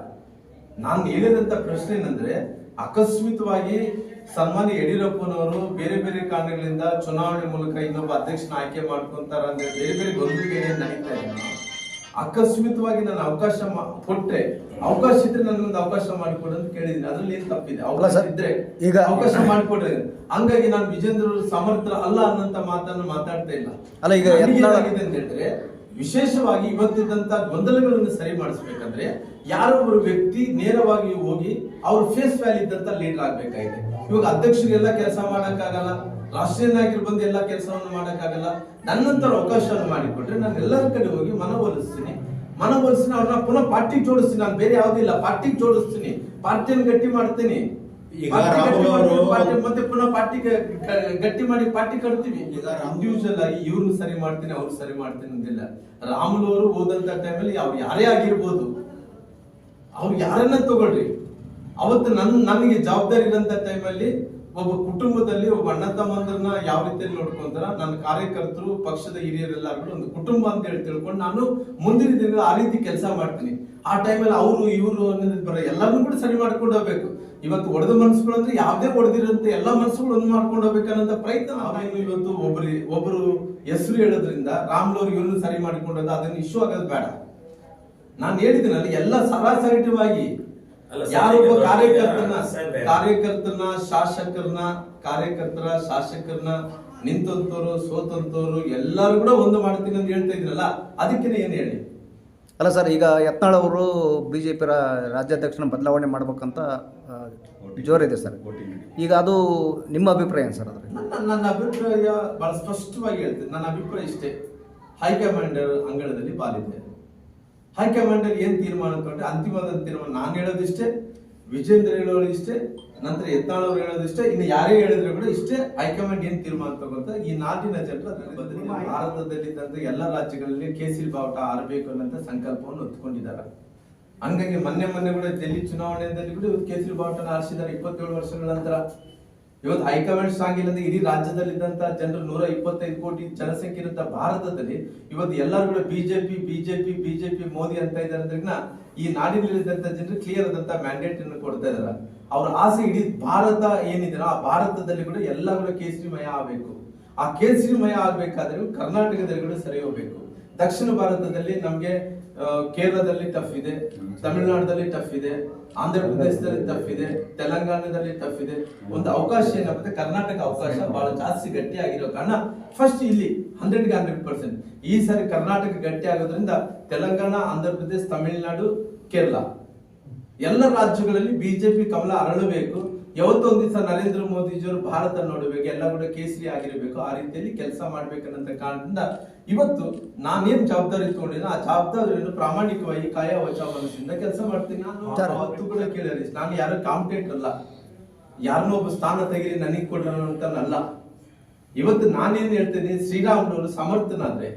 ನಾನು ಹೇಳಿದಂತ ಪ್ರಶ್ನೆ ಏನಂದ್ರೆ ಅಕಸ್ಮಿತವಾಗಿ ಸನ್ಮಾನ್ಯ ಯಡಿಯೂರಪ್ಪನವರು ಬೇರೆ ಬೇರೆ ಕಾರಣಗಳಿಂದ ಚುನಾವಣೆ ಮೂಲಕ ಇನ್ನೊಬ್ಬ ಅಧ್ಯಕ್ಷನ ಆಯ್ಕೆ ಮಾಡ್ಕೊಂತಾರ ಅಂದ್ರೆ ಬೇರೆ ಬೇರೆ ಗೊಂದಲಿಗೆ ನಡೀತಾ ಇದೆ ಅಕಸ್ಮಿತವಾಗಿ ನಾನು ಅವಕಾಶ ಕೊಟ್ರೆ ಅವಕಾಶ ಇದ್ರೆ ನನ್ನೊಂದು ಅವಕಾಶ ಮಾಡಿಕೊಡು ಅಂತ ಕೇಳಿದ್ದೀನಿ. ಅದ್ರಲ್ಲಿ ಏನ್ ತಪ್ಪಿದೆ? ಅವಕಾಶ ಇದ್ರೆ ಈಗ- ಅವಕಾಶ ಮಾಡಿಕೊಡ್ರಿ ಹಂಗಾಗಿ ನಾನು ವಿಜೇಂದ್ರ ಸಮರ್ಥ ಅಲ್ಲ ಅನ್ನಂತ ಮಾತನ್ನು ಮಾತಾಡ್ತಾ ಇಲ್ಲ. ಅಲ್ಲ, ಈಗ ಏನಾಗಿದೆ ಅಂತ ಹೇಳಿದ್ರೆ ವಿಶೇಷವಾಗಿ ಇವತ್ತಿದ್ದಂತ ಗೊಂದಲಗಳನ್ನು ಸರಿ ಮಾಡಿಸ್ಬೇಕಂದ್ರೆ ಯಾರೊಬ್ಬರು ವ್ಯಕ್ತಿ ನೇರವಾಗಿ ಹೋಗಿ ಅವ್ರ ಫೇಸ್ ವ್ಯಾಲಿ ಇದ್ದಂತ ಲೀಡರ್ ಆಗ್ಬೇಕಾಗಿದೆ. ಇವಾಗ ಅಧ್ಯಕ್ಷರಿಗೆಲ್ಲ ಕೆಲಸ ಮಾಡಕ್ಕಾಗಲ್ಲ. ರಾಷ್ಟ್ರೀಯ ನಾಯಕರು ಬಂದು ಎಲ್ಲ ಕೆಲಸವನ್ನು ಮಾಡೋಕ್ಕಾಗಲ್ಲ ನನ್ನಂತರ ಅವಕಾಶವನ್ನು ಮಾಡಿಕೊಟ್ರೆ ನಾನು ಎಲ್ಲರ ಕಡೆ ಹೋಗಿ ಮನವೊಲಿಸ್ತೀನಿ ಮನವೊಲಿಸ್ತೀನಿ ಅವ್ರನ್ನ ಪುನಃ ಪಾರ್ಟಿಗೆ ಜೋಡಿಸ್ತೀನಿ ನಾನು ಬೇರೆ ಯಾವುದೂ ಇಲ್ಲ ಪಾರ್ಟಿಗೆ ಜೋಡಿಸ್ತೀನಿ ಪಾರ್ಟಿಯನ್ನು ಗಟ್ಟಿ ಮಾಡ್ತೀನಿ. ಈಗ ಮತ್ತೆ ಪುನಃ ಪಾರ್ಟಿ ಗಟ್ಟಿ ಮಾಡಿ ಪಾರ್ಟಿ ಕಟ್ತೀವಿ. ಈಗ ರಾಮ್- ಇಂಡಿವಿಜುವಲ್ ಆಗಿ ಇವ್ರನ್ನ ಸರಿ ಮಾಡ್ತೀನಿ ಅವ್ರು ಸರಿ ಮಾಡ್ತೀನಿ ಅಂದಿಲ್ಲ. ರಾಮುಲು ಅವರು ಹೋದಂತ ಟೈಮಲ್ಲಿ ಅವ್ರು ಯಾರೇ ಆಗಿರ್ಬೋದು ಅವ್ರು ಯಾರನ್ನ ತಗೊಳ್ರಿ. ಅವತ್ತು ನನ್ನ ನನಗೆ ಜವಾಬ್ದಾರಿ ಇರೋಂತ ಟೈಮಲ್ಲಿ ಒಬ್ಬ ಕುಟುಂಬದಲ್ಲಿ ಒಬ್ಬ ಅಣ್ಣ ತಮ್ಮಂದ್ರನ್ನ ಯಾವ ರೀತಿಯಲ್ಲಿ ನೋಡ್ಕೊಂತಾರ, ನನ್ನ ಕಾರ್ಯಕರ್ತರು, ಪಕ್ಷದ ಹಿರಿಯರೆಲ್ಲರೂ ಕೂಡ ಒಂದು ಕುಟುಂಬ ಅಂತ ಹೇಳಿ ತಿಳ್ಕೊಂಡು ನಾನು ಮುಂದಿನ ದಿನ ಆ ರೀತಿ ಕೆಲಸ ಮಾಡ್ತೀನಿ. ಆ ಟೈಮಲ್ಲಿ ಅವರು, ಇವರು ಅನ್ನೋದು ಬರ ಎಲ್ಲರನ್ನು ಕೂಡ ಸರಿ ಮಾಡ್ಕೊಂಡು ಹೋಗ್ಬೇಕು. ಇವತ್ತು ಒಡೆದ ಮನಸ್ಸುಗಳು ಅಂದ್ರೆ ಯಾವ್ದೇ ಒಡೆದಿರಂತೆ ಎಲ್ಲ ಮನಸ್ಸುಗಳು ಒಂದು ಮಾಡ್ಕೊಂಡು ಹೋಗ್ಬೇಕನ್ನೋ ಪ್ರಯತ್ನ ಅವೇನು ಇವತ್ತು ಒಬ್ಬರು ಒಬ್ಬರು ಹೆಸರು ಹೇಳೋದ್ರಿಂದ ರಾಮ್ಲೋರ್ ಇವ್ರನ್ನ ಸರಿ ಮಾಡಿಕೊಂಡೋದ ಅದನ್ನ ಇಶ್ಯೂ ಆಗೋದು ಬೇಡ. ನಾನು ಹೇಳಿದ್ದೀನಲ್ಲ, ಎಲ್ಲ ಸರಾಸರಿಟವಾಗಿ ಯಾರೊಬ್ಬ ಕಾರ್ಯಕರ್ತನ ಕಾರ್ಯಕರ್ತನ ಶಾಸಕರನ್ನ ಕಾರ್ಯಕರ್ತರ ಶಾಸಕರನ್ನ ನಿಂತಂತವ್ರು ಸೋತಂತವ್ರು ಎಲ್ಲರೂ ಕೂಡ ಒಂದು ಮಾಡ್ತೀನಿ ಅಂತ ಹೇಳ್ತಾ ಇದ್ರಲ್ಲ ಅದಕ್ಕೆ ಏನು ಹೇಳಿ? ಅಲ್ಲ ಸರ್ ಈಗ ಯತ್ನಾಳ್ ಅವರು ಬಿಜೆಪಿ ರಾಜ್ಯಾಧ್ಯಕ್ಷನ ಬದಲಾವಣೆ ಮಾಡ್ಬೇಕಂತ ಜೋರಿದೆ ಸರ್. ಈಗ ಅದು ನಿಮ್ಮ ಅಭಿಪ್ರಾಯ ಏನು ಸರ್ ಅದ್ರ ನನ್ನ ನನ್ನ ಅಭಿಪ್ರಾಯ ಬಹಳ ಸ್ಪಷ್ಟವಾಗಿ ಹೇಳ್ತೀನಿ. ನನ್ನ ಅಭಿಪ್ರಾಯ ಇಷ್ಟೇ. ಹೈಕಮಾಂಡ್ ಅಂಗಳದಲ್ಲಿ ಪಾಲಿದೆ. ಹೈಕಮಾಂಡ್ ಅಲ್ಲಿ ಏನ್ ತೀರ್ಮಾನ ತಗೊಂಡ್ರೆ ಅಂತಿಮವಾದ ತೀರ್ಮಾನ ನಾನು ಹೇಳೋದಿಷ್ಟೇ ವಿಜೇಂದ್ರ ಹೇಳೋದು ಇಷ್ಟೇ ನಂತರ ಎತ್ತಾಳವ್ರು ಅವ್ರು ಹೇಳೋದಿಷ್ಟೇ ಇನ್ನು ಯಾರೇ ಹೇಳಿದ್ರು ಕೂಡ ಇಷ್ಟೇ ಹೈಕಮಾಂಡ್ ಏನ್ ತೀರ್ಮಾನ ತಗೊಂತ ಈ ನಾಡಿನ ಜನರು ಅದನ್ನ ಬದಲಿಗೆ ಭಾರತದಲ್ಲಿದ್ದಂತ ಎಲ್ಲ ರಾಜ್ಯಗಳಲ್ಲಿ ಕೇಸರಿ ಬಾವುಟ ಆರಬೇಕು ಅನ್ನೋ ಸಂಕಲ್ಪವನ್ನು ಹೊತ್ಕೊಂಡಿದ್ದಾರೆ ಹಂಗಾಗಿ ಮೊನ್ನೆ ಮೊನ್ನೆ ಕೂಡ ಡೆಲ್ಲಿ ಚುನಾವಣೆಯಲ್ಲಿ ಕೂಡ ಇವತ್ತು ಕೇಸರಿ ಬಾವುಟನ ಆರಿಸಿದ್ದಾರೆ ಇಪ್ಪತ್ತೇಳು ವರ್ಷಗಳ ನಂತರ. ಇವತ್ತು ಹೈಕಮಾಂಡ್ ಸ್ಟ್ರಾಂಗ್ ಇಲ್ಲದೆ ಇಡೀ ರಾಜ್ಯದಲ್ಲಿದ್ದಂತ ಜನರು ನೂರ ಇಪ್ಪತ್ತೈದು ಕೋಟಿ ಜನಸಂಖ್ಯೆ ಇರುವಂತ ಭಾರತದಲ್ಲಿ ಇವತ್ತು ಎಲ್ಲರೂ ಕೂಡ ಬಿಜೆಪಿ ಬಿಜೆಪಿ ಬಿಜೆಪಿ, ಮೋದಿ ಅಂತ ಇದ್ದಾರೆ ಈ ನಾಡಿನಲ್ಲಿದ್ದಂತ ಜನರು ಕ್ಲಿಯರ್ ಆದಂತ ಮ್ಯಾಂಡೇಟ್ ಅನ್ನು ಕೊಡ್ತಾ ಇದಾರೆ ಅವ್ರ ಆಸೆ ಇಡೀ ಭಾರತ ಏನಿದೆಯೋ ಆ ಭಾರತದಲ್ಲಿ ಕೂಡ ಎಲ್ಲ ಕೂಡ ಕೇಸರಿಮಯ ಆಗಬೇಕು. ಆ ಕೇಸರಿಮಯ ಆಗ್ಬೇಕಾದ್ರೆ ಕರ್ನಾಟಕದಲ್ಲಿ ಕೂಡ ಸರಿ ಹೋಗ್ಬೇಕು ದಕ್ಷಿಣ ಭಾರತದಲ್ಲಿ ನಮ್ಗೆ ಕೇರಳದಲ್ಲಿ ಟಫ್ ಇದೆ, ತಮಿಳುನಾಡಲ್ಲಿ ಟಫ್ ಇದೆ ಆಂಧ್ರ ಪ್ರದೇಶದಲ್ಲಿ ಟಫ್ ಇದೆ, ತೆಲಂಗಾಣದಲ್ಲಿ ಟಫ್ ಇದೆ. ಒಂದು ಅವಕಾಶ ಏನಾಗುತ್ತೆ? ಕರ್ನಾಟಕ ಅವಕಾಶ ಬಹಳ ಜಾಸ್ತಿ ಗಟ್ಟಿ ಆಗಿರೋ ಕಾರಣ ಫಸ್ಟ್ ಇಲ್ಲಿ ಹಂಡ್ರೆಡ್ಗೆ ಹಂಡ್ರೆಡ್ ಪರ್ಸೆಂಟ್ ಈ ಸಾರಿ ಕರ್ನಾಟಕ ಗಟ್ಟಿ ಆಗೋದ್ರಿಂದ ತೆಲಂಗಾಣ ಆಂಧ್ರ ಪ್ರದೇಶ ತಮಿಳುನಾಡು, ಕೇರಳ. ಎಲ್ಲ ರಾಜ್ಯಗಳಲ್ಲಿ ಬಿಜೆಪಿ ಕಮಲ ಅರಳಬೇಕು. ಯಾವತ್ತೋ ದಿವಸ ನರೇಂದ್ರ ಮೋದಿಜಿಯವರು ಭಾರತ ನೋಡಬೇಕು. ಎಲ್ಲ ಕೂಡ ಕೇಸರಿ ಆಗಿರಬೇಕು. ಆ ರೀತಿಯಲ್ಲಿ ಕೆಲಸ ಮಾಡ್ಬೇಕನ್ನಂತ ಕಾರಣದಿಂದ ಇವತ್ತು ನಾನೇನ್ ಜವಾಬ್ದಾರಿ ತಗೊಂಡಿನ ಆ ಜವಾಬ್ದಾರಿಯನ್ನು ಪ್ರಾಮಾಣಿಕವಾಗಿ ಕಾಯ ವಚ ಮನಸ್ಸಿಂದ ಕೆಲಸ ಮಾಡ್ತೀನಿ. ನಾನು ಹತ್ತು ಕೂಡ ಕೇಳಿ ನಾನು ಯಾರು ಕಾಂಪಿಟೇಟ್ ಅಲ್ಲ. ಯಾರನ್ನೋ ಒಬ್ಬ ಸ್ಥಾನ ತೆಗಿರಿ ನನಗೆ ಕೊಡೋಣ ಅಂತ ಅಲ್ಲ ಇವತ್ತು ನಾನೇನ್ ಹೇಳ್ತೇನೆ ಶ್ರೀರಾಮನವರು ಸಮರ್ಥನಾದ್ರೆ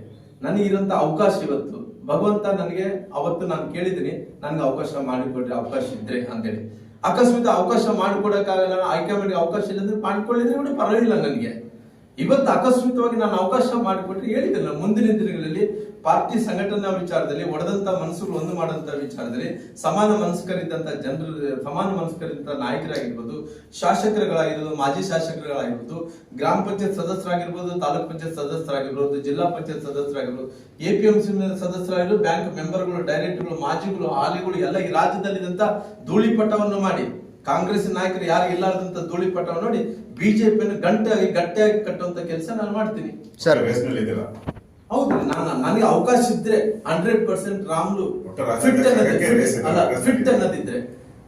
ನನಗೆ ಇರೋಂತ ಅವಕಾಶ ಇವತ್ತು. ಭಗವಂತ ನನಗೆ ಅವತ್ತು ನಾನು ಕೇಳಿದ್ದೀನಿ ನನಗೆ ಅವಕಾಶ ಮಾಡಿಕೊಡ್ರಿ ಅವಕಾಶ ಇದ್ರೆ ಅಂತೇಳಿ. ಅಕಸ್ಮಿತ ಅವಕಾಶ ಮಾಡಿಕೊಡಕ್ಕಾಗಲ್ಲ ಹೈಕಮಾಂಡ್ಗೆ ಅವಕಾಶ ಇಲ್ಲ ಅಂದ್ರೆ ಮಾಡಿಕೊಳ್ಳಿದ್ರೆ ಕೂಡ ಪರವಾಗಿಲ್ಲ ನನಗೆ. ಇವತ್ತು ಆಕಸ್ಮಿಕವಾಗಿ ನಾನು ಅವಕಾಶ ಮಾಡಿಕೊಟ್ರೆ ಹೇಳಿದ್ದಲ್ಲ ಮುಂದಿನ ದಿನಗಳಲ್ಲಿ ಪಾರ್ಟಿ ಸಂಘಟನಾ ವಿಚಾರದಲ್ಲಿ ಒಡೆದಂತ ಮನಸ್ಸುಗಳು ಒಂದು ಮಾಡಂತ ವಿಚಾರದಲ್ಲಿ ಸಮಾನ ಮನಸ್ಕರಿದ್ದಂತ ಜನರು, ಸಮಾನ ಮನಸ್ಕರಿದ್ದಂತ ನಾಯಕರಾಗಿರ್ಬೋದು, ಶಾಸಕರುಗಳಾಗಿರ್ಬೋದು, ಮಾಜಿ ಶಾಸಕರುಗಳಾಗಿರ್ಬೋದು, ಗ್ರಾಮ ಪಂಚಾಯತ್ ಸದಸ್ಯರಾಗಿರ್ಬೋದು, ತಾಲೂಕ್ ಪಂಚಾಯತ್ ಸದಸ್ಯರಾಗಿರ್ಬೋದು, ಜಿಲ್ಲಾ ಪಂಚಾಯತ್ ಸದಸ್ಯರಾಗಿರ್ಬೋದು ಎ ಪಿ ಎಂ ಸಿ ಸದಸ್ಯರಾಗಿರ್ಬೋದು, ಬ್ಯಾಂಕ್ ಮೆಂಬರ್ಗಳು, ಡೈರೆಕ್ಟರ್ಗಳು, ಮಾಜಿಗಳು, ಹಾಲಿಗಳು, ಎಲ್ಲ ಈ ರಾಜ್ಯದಲ್ಲಿದ್ದಂತ ಧೂಳಿಪಟವನ್ನು ಮಾಡಿ ಕಾಂಗ್ರೆಸ್ ನಾಯಕರು ಯಾರು ಇಲ್ಲಾರ್ದಂತ ಧೂಳಿಪಟವನ್ನು ನೋಡಿ ಬಿಜೆಪಿಯನ್ನು ಗಂಟೆಯಾಗಿ ಗಟ್ಟಿಯಾಗಿ ಕಟ್ಟುವಂತ ಕೆಲಸ ನಾನು ಮಾಡ್ತೀನಿ. ಸರ್. ಹೌದು ನಾನು ನನಗೆ ಅವಕಾಶ ಇದ್ರೆ ಹಂಡ್ರೆಡ್ ಪರ್ಸೆಂಟ್ ರಾಮ್ಲು ಫಿಟ್. ಅಲ್ಲ ಫಿಟ್ ಅನ್ನೋದಿದ್ರೆ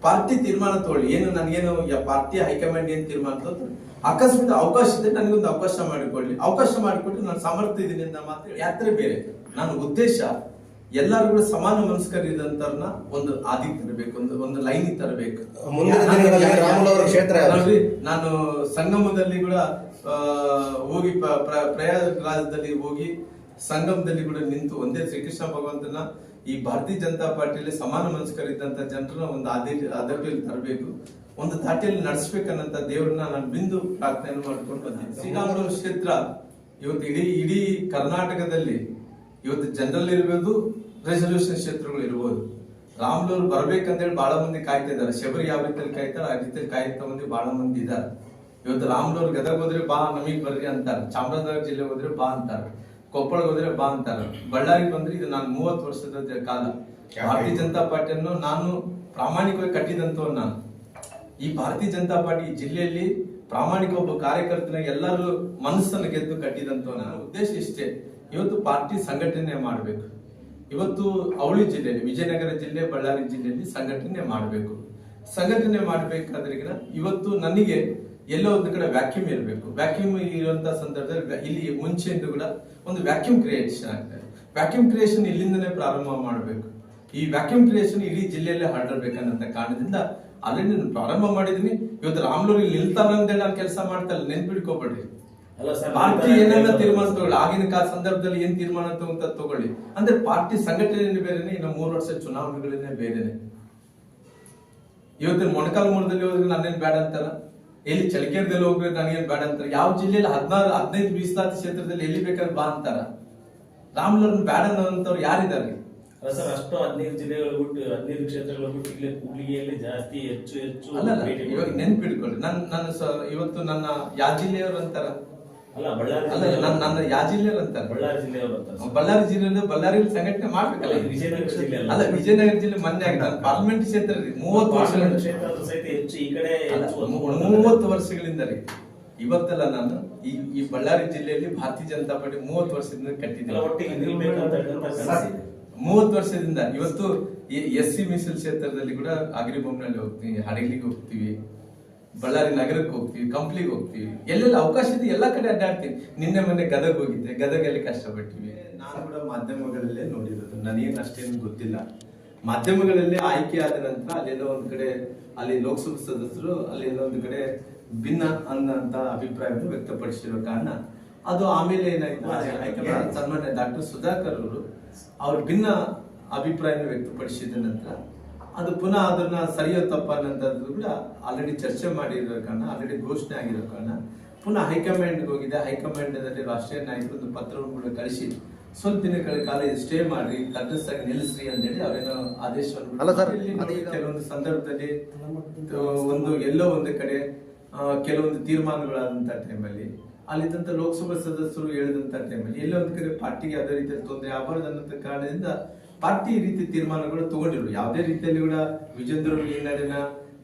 ಪಾರ್ಟಿ ತೀರ್ಮಾನ ತಗೊಳ್ಳಿ. ಏನು ನನಗೇನು ಪಾರ್ಟಿ ಹೈಕಮಾಂಡ್ ಏನ್ ತೀರ್ಮಾನ ತಗೊಂಡ್ರೆ ಅಕಸ್ಮಾತ್ ಅವಕಾಶ ಇದ್ರೆ ನನಗೊಂದು ಅವಕಾಶ ಮಾಡಿಕೊಳ್ಳಿ. ಅವಕಾಶ ಮಾಡಿಕೊಟ್ಟು ನಾನು ಸಮರ್ಥ ಇದೀನಿ ಅಂತ ಮಾತ್ರ ಯಾತ್ರೆ ಬೇರೆ. ನನ್ನ ಉದ್ದೇಶ ಎಲ್ಲರೂ ಕೂಡ ಸಮಾನ ಮನಸ್ಕರಿದಂತರ್ನ ಒಂದು ಆದಿ ತರಬೇಕು ಒಂದು ಒಂದು ಲೈನ್ ತರಬೇಕು. ಕ್ಷೇತ್ರ ನಾನು ಸಂಗಮದಲ್ಲಿ ಕೂಡ ಹೋಗಿ ಪ್ರಯಾಗರಾಜದಲ್ಲಿ ಹೋಗಿ ಸಂಗಮದಲ್ಲಿ ಕೂಡ ನಿಂತು ಒಂದೇ ಶ್ರೀಕೃಷ್ಣ ಭಗವಂತನ ಈ ಭಾರತೀಯ ಜನತಾ ಪಾರ್ಟಿಯಲ್ಲಿ ಸಮಾನ ಮನಸ್ಕರಿದ್ದಂತ ಜನರನ್ನ ಒಂದು ಆದಿ ಅದರಲ್ಲಿ ತರಬೇಕು. ಒಂದು ದಾಟಿಯಲ್ಲಿ ನಡೆಸ್ಬೇಕನ್ನಂತ ದೇವ್ರನ್ನ ನಾನು ಬಿಂದು ಪ್ರಾರ್ಥನೆ ಮಾಡ್ಕೊಂಡು ಬಂದಿದ್ದೆ. ಶ್ರೀರಾಮ ಕ್ಷೇತ್ರ ಇವತ್ತು ಇಡೀ ಇಡೀ ಕರ್ನಾಟಕದಲ್ಲಿ ಇವತ್ತು ಜನರಲ್ ಇರ್ಬೋದು ರೆಸಲ್ಯೂಷನ್ ಕ್ಷೇತ್ರಗಳು ಇರ್ಬೋದು. ರಾಮ್ಲೂರ್ ಬರ್ಬೇಕಂತೇಳಿ ಬಹಳ ಮಂದಿ ಕಾಯ್ತಾ ಇದ್ದಾರೆ. ಶಬರಿ ಯಾವ ರೀತಿಯಲ್ಲಿ ಕಾಯ್ತಾರೆ ಆ ರೀತಿಯಲ್ಲಿ ಕಾಯ್ತಾ ಮಂದಿ ಬಹಳ ಮಂದಿ ಇದ್ದಾರೆ. ಇವತ್ತು ರಾಮ್ಲೂರ್ ಗದಗ ಹೋದ್ರೆ ಬಾ, ನಮಗ್ ಬರ್ರಿ ಅಂತಾರೆ. ಚಾಮರಾಜನಗರ ಜಿಲ್ಲೆ ಹೋದ್ರೆ ಬಾ ಅಂತಾರೆ. ಕೊಪ್ಪಳ ಹೋದ್ರೆ ಬಾ ಅಂತಾರೆ. ಬಳ್ಳಾರಿಗೆ ಬಂದ್ರೆ ಇದು ನಾನು ಮೂವತ್ತು ವರ್ಷದ ಕಾಲ. ಭಾರತೀಯ ಜನತಾ ಪಾರ್ಟಿಯನ್ನು ನಾನು ಪ್ರಾಮಾಣಿಕವಾಗಿ ಕಟ್ಟಿದಂತವ್ ನಾನು. ಈ ಭಾರತೀಯ ಜನತಾ ಪಾರ್ಟಿ ಜಿಲ್ಲೆಯಲ್ಲಿ ಪ್ರಾಮಾಣಿಕ ಒಬ್ಬ ಕಾರ್ಯಕರ್ತನ ಎಲ್ಲರೂ ಮನಸ್ಸನ್ನು ಗೆದ್ದು ಕಟ್ಟಿದಂತವ್ ನನ್ನ ಉದ್ದೇಶ ಇಷ್ಟೇ. ಇವತ್ತು ಪಾರ್ಟಿ ಸಂಘಟನೆ ಮಾಡಬೇಕು. ಇವತ್ತು ಅವಳಿ ಜಿಲ್ಲೆಯಲ್ಲಿ, ವಿಜಯನಗರ ಜಿಲ್ಲೆ, ಬಳ್ಳಾರಿ ಜಿಲ್ಲೆಯಲ್ಲಿ ಸಂಘಟನೆ ಮಾಡಬೇಕು. ಸಂಘಟನೆ ಮಾಡಬೇಕಾದ್ರೆ ಇವತ್ತು ನನಗೆ ಎಲ್ಲೋ ಒಂದು ಕಡೆ ವ್ಯಾಕ್ಯೂಮ್ ಇರಬೇಕು. ವ್ಯಾಕ್ಯೂಮ್ ಇರುವಂತ ಸಂದರ್ಭದಲ್ಲಿ ಇಲ್ಲಿ ಮುಂಚೆಯಿಂದ ಕೂಡ ಒಂದು ವ್ಯಾಕ್ಯೂಮ್ ಕ್ರಿಯೇಷನ್ ಆಗ್ತದೆ ವ್ಯಾಕ್ಯೂಮ್ ಕ್ರಿಯೇಷನ್ ಇಲ್ಲಿಂದನೇ ಪ್ರಾರಂಭ ಮಾಡಬೇಕು. ಈ ವ್ಯಾಕ್ಯೂಮ್ ಕ್ರಿಯೇಷನ್ ಇಡೀ ಜಿಲ್ಲೆಯಲ್ಲೇ ಹರಡಬೇಕನ್ನಂತ ಕಾರಣದಿಂದ ಅಲ್ಲಿ ನಾನು ಪ್ರಾರಂಭ ಮಾಡಿದೀನಿ ಇವತ್ತು ರಾಮ್ಲೂರ್ ಇಲ್ಲಿ ತಾನಂದೆ ಅಂತೇಳಿ ನಾನು ಕೆಲಸ ಮಾಡ್ತಾ ಇಲ್ಲ. ಪಾರ್ಟಿ ಏನೆಲ್ಲ ತೀರ್ಮಾನ ತಗೊಳ್ಳಿ ಆಗಿನ ಕಾಲ ಸಂದರ್ಭದಲ್ಲಿ ಏನ್ ತೀರ್ಮಾನ ಅಂತ ತಗೊಳ್ಳಿ. ಅಂದ್ರೆ ಪಾರ್ಟಿ ಸಂಘಟನೆ ಬೇರೆನೆ ಇನ್ನು ಮೂರು ವರ್ಷ ಚುನಾವಣೆಗಳನ್ನೇ ಬೇರೆನೆ. ಇವತ್ತಿನ ಮೊಣಕಾಲ್ಮೂರದಲ್ಲಿ ಹೋದ್ರೆ ನಾನೇನ್ ಬೇಡ ಅಂತಾರ? ಎಲ್ಲಿ ಚಳಿಕೇರದಲ್ಲಿ ಹೋಗ್ಬೇಕು ನನಗೇನ್ ಬೇಡ ಅಂತಾರ? ಯಾವ ಜಿಲ್ಲೆಯಲ್ಲಿ ಹದಿನಾರು ಹದಿನೈದು ಮೀಸಲಾತಿ ಕ್ಷೇತ್ರದಲ್ಲಿ ಎಲ್ಲಿ ಬೇಕಾದ್ರೆ ಬಾ ಅಂತಾರ? ರಾಮ್ಲೂರ್ನ ಬೇಡ ಅನ್ನೋಂಥವ್ರು ಯಾರಿದ್ದಾರೆ? ಸರ್ ಅಷ್ಟು ಹದಿನೈದು ಜಿಲ್ಲೆಗಳು ಬಿಟ್ಟು ಹದಿನೈದು ಕ್ಷೇತ್ರಗಳು ಬಿಟ್ಟು ಇಲ್ಲೇ ಕೂಡ್ಲಿಗೆಯಲ್ಲಿ ಜಾಸ್ತಿ ಹೆಚ್ಚು ಹೆಚ್ಚು ಅಲ್ಲ ಇವಾಗ. ನೆನ್ಪಿಡ್ಕೊಳ್ಳಿ ನನ್ ನನ್ನ ಇವತ್ತು ನನ್ನ ಯಾವ ಜಿಲ್ಲೆಯವರು ಅಂತಾರ? ಅಲ್ಲ ಬಳ್ಳಾರಿ ಅಲ್ಲ ಜಿಲ್ಲೆಯವರು- ನನ್ನ ನನ್ನ ಯಾ ಜಿಲ್ಲೆಯವರು ಅಂತಾರ? ಬಳ್ಳಾರಿ ಜಿಲ್ಲೆಯವರು ಅಂತಾರೆ ಬಳ್ಳಾರಿ ಬಳ್ಳಾರಿಯಲ್ಲಿ ಸಂಘಟನೆ ಮಾಡ್ಬೇಕಲ್ಲ ವಿಜಯನಗರ ಜಿಲ್ಲೆ ಅಲ್ಲ. ವಿಜಯನಗರ ಜಿಲ್ಲೆ ಮೊನ್ನೆ ಆಗಿದೆ. ಪಾರ್ಲಿಮೆಂಟ್ ಕ್ಷೇತ್ರ ರೀ. ಮೂವತ್ತು ವರ್ಷಗಳ ಸಹಿತ ಹೆಚ್ಚು ಈ ಕಡೆ. ಮೂವತ್ತು ವರ್ಷಗಳಿಂದ ರೀ. ಇವತ್ತಲ್ಲ ನಾನು ಈ ಈ ಬಳ್ಳಾರಿ ಜಿಲ್ಲೆಯಲ್ಲಿ ಭಾರತೀಯ ಜನತಾ ಪಾರ್ಟಿ ಮೂವತ್ತು ವರ್ಷದಿಂದ ಒಟ್ಟಿಗೆ ಕಟ್ಟಿದ್ದೀನಿ ಕನಸಿದೆ. ಮೂವತ್ತು ವರ್ಷದಿಂದ. ಇವತ್ತು ಎಸ್ ಸಿ ಮೀಸಲು ಕ್ಷೇತ್ರದಲ್ಲಿ ಕೂಡ ಅಗ್ರಿಬೊಮ್ಮನಲ್ಲಿ ಹೋಗ್ತೀವಿ ಹಡಗಲಿಗೆ ಹೋಗ್ತೀವಿ. ಬಳ್ಳಾರಿ ನಗರಕ್ಕೆ ಹೋಗ್ತೀವಿ ಕಂಪ್ಲಿಗೆ ಹೋಗ್ತೀವಿ ಎಲ್ಲೆಲ್ಲ ಅವಕಾಶ ಇದೆ ಎಲ್ಲ ಕಡೆ ಅಡ್ಡಾಡ್ತೀವಿ. ನಿನ್ನೆ ಮೊನ್ನೆ ಗದಗ ಹೋಗಿದ್ದೆ ಗದಗಲ್ಲಿ ಕಷ್ಟಪಟ್ಟಿವಿ. ನಾನು ಕೂಡ ಮಾಧ್ಯಮಗಳಲ್ಲೇ ನೋಡಿರೋದು ನನಗೇನು ಅಷ್ಟೇನು ಗೊತ್ತಿಲ್ಲ. ಮಾಧ್ಯಮಗಳಲ್ಲಿ ಆಯ್ಕೆ ಆದ ನಂತರ ಅಲ್ಲೆಲ್ಲೋ ಒಂದು ಕಡೆ ಅಲ್ಲಿ ಲೋಕಸಭಾ ಸದಸ್ಯರು ಅಲ್ಲೆಲ್ಲೋ ಒಂದು ಕಡೆ ಭಿನ್ನ ಅನ್ನಂತ ಅಭಿಪ್ರಾಯವನ್ನು ವ್ಯಕ್ತಪಡಿಸಿರೋ ಕಾರಣ ಅದು ಆಮೇಲೆ ಏನಾಯ್ತು ಸನ್ಮಾನ್ಯ ಡಾಕ್ಟರ್ ಸುಧಾಕರ್ ಅವರು ಅವ್ರ ಭಿನ್ನ ಅಭಿಪ್ರಾಯನ ವ್ಯಕ್ತಪಡಿಸಿದ ನಂತರ ಅದು ಪುನಃ ಅದನ್ನ ಸರಿಯೋ ಅಂತ ಅನ್ನೋದು ಕೂಡ ಆಲ್ರೆಡಿ ಚರ್ಚೆ ಮಾಡಿರೋ ಕಾರಣ ಆಲ್ರೆಡಿ ಘೋಷಣೆ ಆಗಿರೋ ಕಾರಣ ಪುನಃ ಹೈಕಮಾಂಡ್ಗೆ ಹೋಗಿದೆ. ಹೈಕಮಾಂಡ್ನಲ್ಲಿ ರಾಷ್ಟ್ರೀಯ ನಾಯಕರು ಒಂದು ಪತ್ರವನ್ನು ಕೂಡ ಕಳಿಸಿ ಸ್ವಲ್ಪ ದಿನಗಳ ಕಾಲ ಸ್ಟೇ ಮಾಡ್ರಿ ತಟಸ್ಥಾಗಿ ನಿಲ್ಲಿಸ್ರಿ ಅಂತೇಳಿ ಅವರೇನೋ ಆದೇಶವನ್ನು ಕೆಲವೊಂದು ಸಂದರ್ಭದಲ್ಲಿ ಒಂದು ಎಲ್ಲೋ ಒಂದು ಕಡೆ ಆ, ಕೆಲವೊಂದು ತೀರ್ಮಾನಗಳಾದಂತ ಟೈಮಲ್ಲಿ ಅಲ್ಲಿದ್ದಂತ ಲೋಕಸಭಾ ಸದಸ್ಯರು ಹೇಳಿದಂತ ಟೈಮಲ್ಲಿ ಎಲ್ಲೋ ಒಂದು ಕಡೆ ಪಾರ್ಟಿಗೆ ಯಾವುದೇ ರೀತಿಯಲ್ಲಿ ತೊಂದರೆ ಆಗಬಾರ್ದು ಅನ್ನೋ ಕಾರಣದಿಂದ ಪಾರ್ಟಿ ರೀತಿ ತೀರ್ಮಾನಗಳು ತಗೊಂಡಿರು ಯಾವುದೇ ರೀತಿಯಲ್ಲಿ ಕೂಡ ವಿಜೇಂದ್ರ ಹಿನ್ನಡೆನ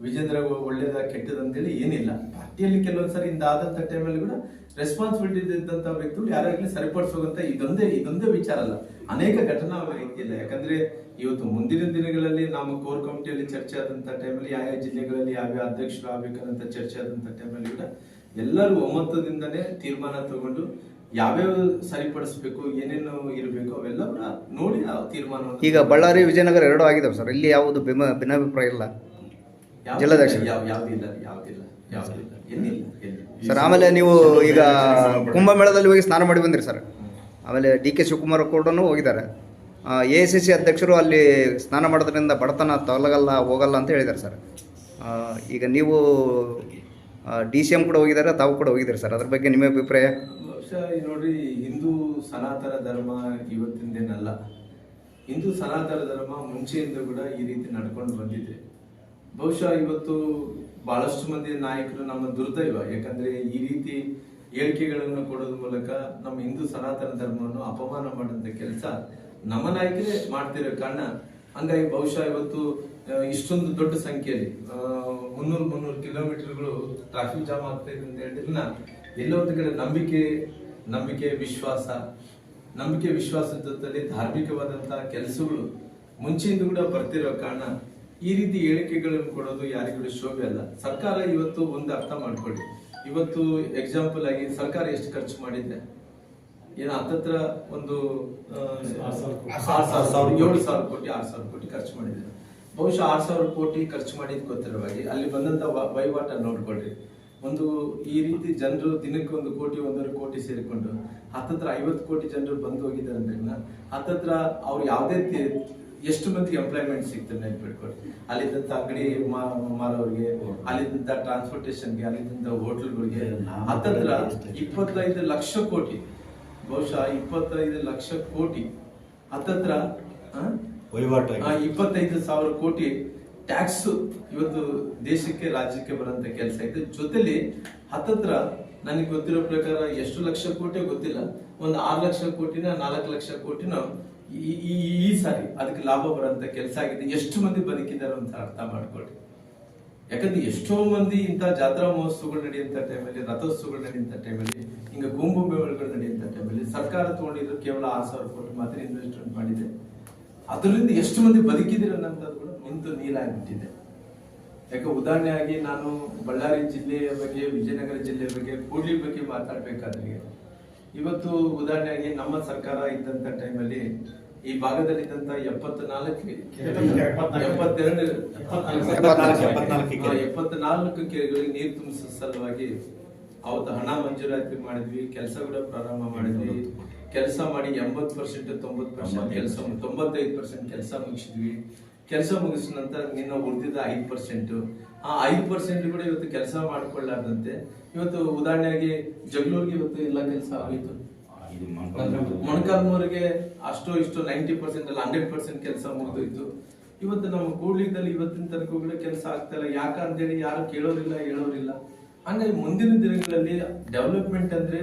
ವಿಜೇಂದ್ರ ಒಳ್ಳೇದ ಕೆಟ್ಟದ ಅಂತೇಳಿ ಏನಿಲ್ಲ. ಪಾರ್ಟಿಯಲ್ಲಿ ಕೆಲವೊಂದ್ಸರಿ ಇಂದ ಆದಂತ ಟೈಮಲ್ಲಿ ಕೂಡ ರೆಸ್ಪಾನ್ಸಿಬಿಲಿಟಿ ಇದ್ದಂತ ವ್ಯಕ್ತಿಗಳು ಯಾರಾಗ್ಲಿ ಸರಿಪಡಿಸುವಂತ ಇದೊಂದೇ ಇದೊಂದೇ ವಿಚಾರ ಅಲ್ಲ. ಅನೇಕ ಘಟನಾ ರೀತಿಯಲ್ಲ ಯಾಕಂದ್ರೆ ಇವತ್ತು ಮುಂದಿನ ದಿನಗಳಲ್ಲಿ ನಮ್ಮ ಕೋರ್ ಕಮಿಟಿಯಲ್ಲಿ ಚರ್ಚೆ ಆದಂತ ಟೈಮಲ್ಲಿ ಯಾವ ಯಾವ ಜಿಲ್ಲೆಗಳಲ್ಲಿ ಯಾವ್ಯಾವ ಅಧ್ಯಕ್ಷರು ಆಗ್ಬೇಕನ್ನಂತ ಚರ್ಚೆ ಆದಂತ ಟೈಮಲ್ಲಿ ಕೂಡ ಎಲ್ಲರೂ ಒಮ್ಮತದಿಂದನೇ ತೀರ್ಮಾನ ತಗೊಂಡು ಯಾವ್ಯಾವ ಸರಿಪಡಿಸ್ಬೇಕು ಏನೇನು ಇರಬೇಕು ಅವೆಲ್ಲ ನೋಡಿ ತೀರ್ಮಾನ ಈಗ ಬಳ್ಳಾರಿ ವಿಜಯನಗರ ಎರಡೂ ಆಗಿದಾವೆ ಸರ್. ಇಲ್ಲಿ ಯಾವುದು ಭಿಮ ಭಿನ್ನಾಭಿಪ್ರಾಯ ಇಲ್ಲ. ಜಿಲ್ಲಾಧ್ಯಕ್ಷ ಜಿಲ್ಲಾಧ್ಯಕ್ಷರು. ಯಾವ ಯಾವ್ದಿಲ್ಲ ಯಾವ್ದಿಲ್ಲ ಯಾವ್ದಿಲ್ಲ ಎಲ್ಲಿಲ್ಲ ಸರ್ ಆಮೇಲೆ ನೀವು ಈಗ ಕುಂಭಮೇಳದಲ್ಲಿ ಹೋಗಿ ಸ್ನಾನ ಮಾಡಿ ಬಂದಿರಿ ಸರ್. ಆಮೇಲೆ ಡಿ ಕೆ ಶಿವಕುಮಾರ್ ಕೂಡ ಹೋಗಿದ್ದಾರೆ. ಎ ಸಿ ಸಿ ಅಧ್ಯಕ್ಷರು ಅಲ್ಲಿ ಸ್ನಾನ ಮಾಡೋದ್ರಿಂದ ಬಡತನ ತೊಲಗಲ್ಲ ಹೋಗಲ್ಲ ಅಂತ ಹೇಳಿದ್ದಾರೆ ಸರ್. ಈಗ ನೀವು ಡಿ ಸಿ ಎಂ ಕೂಡ ಹೋಗಿದ್ದಾರೆ ತಾವು ಕೂಡ ಹೋಗಿದ್ದೀರಿ ಸರ್. ಅದ್ರ ಬಗ್ಗೆ ನಿಮ್ಮ ಅಭಿಪ್ರಾಯ? ನೋಡ್ರಿ, ಹಿಂದೂ ಸನಾತನ ಧರ್ಮ ಇವತ್ತಿಂದೇನಲ್ಲ. ಹಿಂದೂ ಸನಾತನ ಧರ್ಮ ಮುಂಚೆಯಿಂದ ಕೂಡ ಈ ರೀತಿ ನಡ್ಕೊಂಡು ಬಂದಿದೆ. ಬಹುಶಃ ಇವತ್ತು ಬಹಳಷ್ಟು ಮಂದಿ ನಾಯಕರು ನಮ್ಮ ದುರ್ದೈವ, ಯಾಕಂದ್ರೆ ಈ ರೀತಿ ಹೇಳಿಕೆಗಳನ್ನು ಕೊಡೋದ್ರ ಮೂಲಕ ನಮ್ಮ ಹಿಂದೂ ಸನಾತನ ಧರ್ಮವನ್ನು ಅಪಮಾನ ಮಾಡಿದ ಕೆಲಸ ನಮ್ಮ ನಾಯಕರೇ ಮಾಡ್ತಿರೋ ಕಾರಣ. ಹಂಗಾಗಿ ಬಹುಶಃ ಇವತ್ತು ಇಷ್ಟೊಂದು ದೊಡ್ಡ ಸಂಖ್ಯೆಯಲ್ಲಿ ಮುನ್ನೂರು ಮುನ್ನೂರು ಕಿಲೋಮೀಟರ್ಗಳು ಟ್ರಾಫಿಕ್ ಜಾಮ್ ಆಗ್ತಾ ಇದೆ ಅಂತ ಹೇಳಿದ್ರೆ ಎಲ್ಲೋ ಒಂದು ಕಡೆ ನಂಬಿಕೆ ನಂಬಿಕೆ ವಿಶ್ವಾಸ. ನಂಬಿಕೆ ವಿಶ್ವಾಸದ ಜೊತೆಯಲ್ಲಿ ಧಾರ್ಮಿಕವಾದಂತಹ ಕೆಲಸಗಳು ಮುಂಚೆಯಿಂದ ಕೂಡ ಬರ್ತಿರೋ ಕಾರಣ ಈ ರೀತಿ ಹೇಳಿಕೆಗಳನ್ನು ಕೊಡೋದು ಯಾರಿಗೂ ಶೋಭೆ ಅಲ್ಲ. ಸರ್ಕಾರ ಇವತ್ತು ಒಂದು ಅರ್ಥ ಮಾಡ್ಕೊಳ್ಳಿ. ಇವತ್ತು ಎಕ್ಸಾಂಪಲ್ ಆಗಿ ಸರ್ಕಾರ ಎಷ್ಟು ಖರ್ಚು ಮಾಡಿದೆ? ಏನೋ ಹತ್ತತ್ರ ಒಂದು ಸಾವಿರ ಏಳು ಸಾವಿರ ಕೋಟಿ ಆರು ಸಾವಿರ ಕೋಟಿ ಖರ್ಚು ಮಾಡಿದೆ ಬಹುಶಃ ಆರು ಸಾವಿರ ಕೋಟಿ ಖರ್ಚು ಮಾಡಿದ್ ಗೊತ್ತಿರವಾಗಿ ಅಲ್ಲಿ ಬಂದಂತ ವಹಿವಾಟ ನೋಡ್ಕೊಳ್ರಿ. ಒಂದು ಈ ರೀತಿ ಜನರು ದಿನಕ್ಕೆ ಒಂದು ಕೋಟಿ ಒಂದೂವರೆ ಕೋಟಿ ಸೇರಿಕೊಂಡು ಹತ್ತತ್ರ ಐವತ್ತು ಕೋಟಿ ಜನರು ಬಂದು ಹೋಗಿದ್ದಾರೆ ಅಂದ್ರೆ ಹತ್ತತ್ರ ಅವ್ರು ಯಾವುದೇ ಎಷ್ಟು ಮಂದಿ ಎಂಪ್ಲಾಯ್ಮೆಂಟ್ ಸಿಗ್ತದೆ ನೆನ್ಪಿಟ್ಕೊಳ್ಳಿ ಅಲ್ಲಿದ್ದಂತ ಅಂಗಡಿ ಮಾರೋರಿಗೆ ಅಲ್ಲಿದ್ದಂಥ ಟ್ರಾನ್ಸ್ಪೋರ್ಟೇಷನ್ಗೆ ಅಲ್ಲಿದ್ದಂಥ ಹೋಟೆಲ್ಗಳಿಗೆ ಹತ್ತತ್ರ ಇಪ್ಪತ್ತೈದು ಲಕ್ಷ ಕೋಟಿ. ಬಹುಶಃ ಇಪ್ಪತ್ತೈದು ಲಕ್ಷ ಕೋಟಿ. ಹತ್ತತ್ರ ಇಪ್ಪತ್ತೈದು ಸಾವಿರ ಕೋಟಿ ಟ್ಯಾಕ್ಸ್ ಇವತ್ತು ದೇಶಕ್ಕೆ ರಾಜ್ಯಕ್ಕೆ ಬರುವಂತ ಕೆಲಸ ಇದೆ. ಜೊತೆಲಿ ಹತ್ತತ್ರ ನನಗೆ ಗೊತ್ತಿರೋ ಪ್ರಕಾರ ಎಷ್ಟು ಲಕ್ಷ ಕೋಟಿ ಗೊತ್ತಿಲ್ಲ. ಒಂದು ಆರು ಲಕ್ಷ ಕೋಟಿನ ನಾಲ್ಕು ಲಕ್ಷ ಕೋಟಿನ ಈ, ಈ- ಸಾರಿ ಅದಕ್ಕೆ ಲಾಭ ಬರುವಂತ ಕೆಲಸ ಆಗಿದೆ. ಎಷ್ಟು ಮಂದಿ ಬದುಕಿದ್ದಾರೆ ಅಂತ ಅರ್ಥ ಮಾಡ್ಕೊಳ್ಳಿ ಯಾಕಂದ್ರೆ ಎಷ್ಟೋ ಮಂದಿ ಇಂಥ ಜಾತ್ರಾ ಮಹೋತ್ಸವಗಳು ನಡೆಯುವಂತ ಟೈಮಲ್ಲಿ ರಥೋತ್ಸವಗಳು ನಡೆಯುವಂತ ಟೈಮಲ್ಲಿ ಹಿಂಗೆ ಗುಂಪು ಮೇಳಗಳು ನಡೆಯುವಂತ ಟೈಮಲ್ಲಿ ಸರ್ಕಾರ ತಗೊಂಡಿದ್ರು ಕೇವಲ ಆರು ಸಾವಿರ ಕೋಟಿ ಮಾತ್ರ ಇನ್ವೆಸ್ಟ್ಮೆಂಟ್ ಮಾಡಿದೆ. ಅದರಿಂದ ಎಷ್ಟು ಮಂದಿ ಬದುಕಿದಿರ ಅನ್ನೋದು ಕೂಡ ನಿಂತು ನೀರಾಗ್ಬಿಟ್ಟಿದೆ ಯಾಕೆ ಉದಾಹರಣೆಯಾಗಿ ನಾನು ಬಳ್ಳಾರಿ ಜಿಲ್ಲೆಯ ಬಗ್ಗೆ ವಿಜಯನಗರ ಜಿಲ್ಲೆಯ ಬಗ್ಗೆ ಕೂಡ್ಲಿ ಬಗ್ಗೆ ಮಾತಾಡಬೇಕಾದ್ರೆ ಇವತ್ತು ಉದಾಹರಣೆಯಾಗಿ ನಮ್ಮ ಸರ್ಕಾರ ಇದ್ದಂತ ಟೈಮಲ್ಲಿ ಈ ಭಾಗದಲ್ಲಿದ್ದಂತ ಎಪ್ಪತ್ನಾಲ್ಕು ಎಪ್ಪತ್ನಾಲ್ಕು. ಎಪ್ಪತ್ತೆರಡು ಎಪ್ಪತ್ನಾಲ್ಕು. ಕೆರೆಗಳಿಗೆ ನೀರು ತುಂಬಿಸೋ ಸಲುವಾಗಿ ಅವತ್ತು ಹಣ ಮಂಜೂರಾತಿ ಮಾಡಿದ್ವಿ ಕೆಲಸ ಕೂಡ ಪ್ರಾರಂಭ ಮಾಡಿದ್ವಿ ಕೆಲಸ ಮಾಡಿ ಎಂಬತ್ ಪರ್ಸೆಂಟ್ ತೊಂಬತ್ ಪರ್ಸೆಂಟ್ ಕೆಲಸ ತೊಂಬತ್ತೈದು ಪರ್ಸೆಂಟ್ ಕೆಲಸ ಮುಗಿಸಿದ್ವಿ ಕೆಲಸ ಮುಗಿಸಿದ ನಂತರ ನಿನ್ನ ಉಳಿದಿದ್ದ ಐದು ಪರ್ಸೆಂಟು ಆ ಐದು ಪರ್ಸೆಂಟ್ ಕೂಡ ಇವತ್ತು ಕೆಲಸ ಮಾಡಿಕೊಳ್ಳಾರ್ದಂತೆ. ಇವತ್ತು ಉದಾಹರಣೆಗೆ ಜಗಳೂರಿಗೆ ಇವತ್ತು ಎಲ್ಲ ಕೆಲಸ ಆಯಿತು ಮೊಣಕಾಲ್ಮೂರಿಗೆ ಅಷ್ಟೋ ಇಷ್ಟೋ ನೈಂಟಿ ಪರ್ಸೆಂಟ್ ಅಲ್ಲ ಹಂಡ್ರೆಡ್ ಪರ್ಸೆಂಟ್ ಕೆಲಸ ಮುಗಿದೋಯ್ತು. ಇವತ್ತು ನಮ್ಮ ಕೂಡ್ಲಿದಲ್ಲಿ ಇವತ್ತಿನ ತನಕ ಕೂಡ ಕೆಲಸ ಆಗ್ತಾ ಇಲ್ಲ. ಯಾಕ ಅಂತೇಳಿ ಯಾರು ಕೇಳೋರಿಲ್ಲ ಹೇಳೋರಿಲ್ಲ. ಹಂಗಾಗಿ ಮುಂದಿನ ದಿನಗಳಲ್ಲಿ ಡೆವಲಪ್ಮೆಂಟ್ ಅಂದ್ರೆ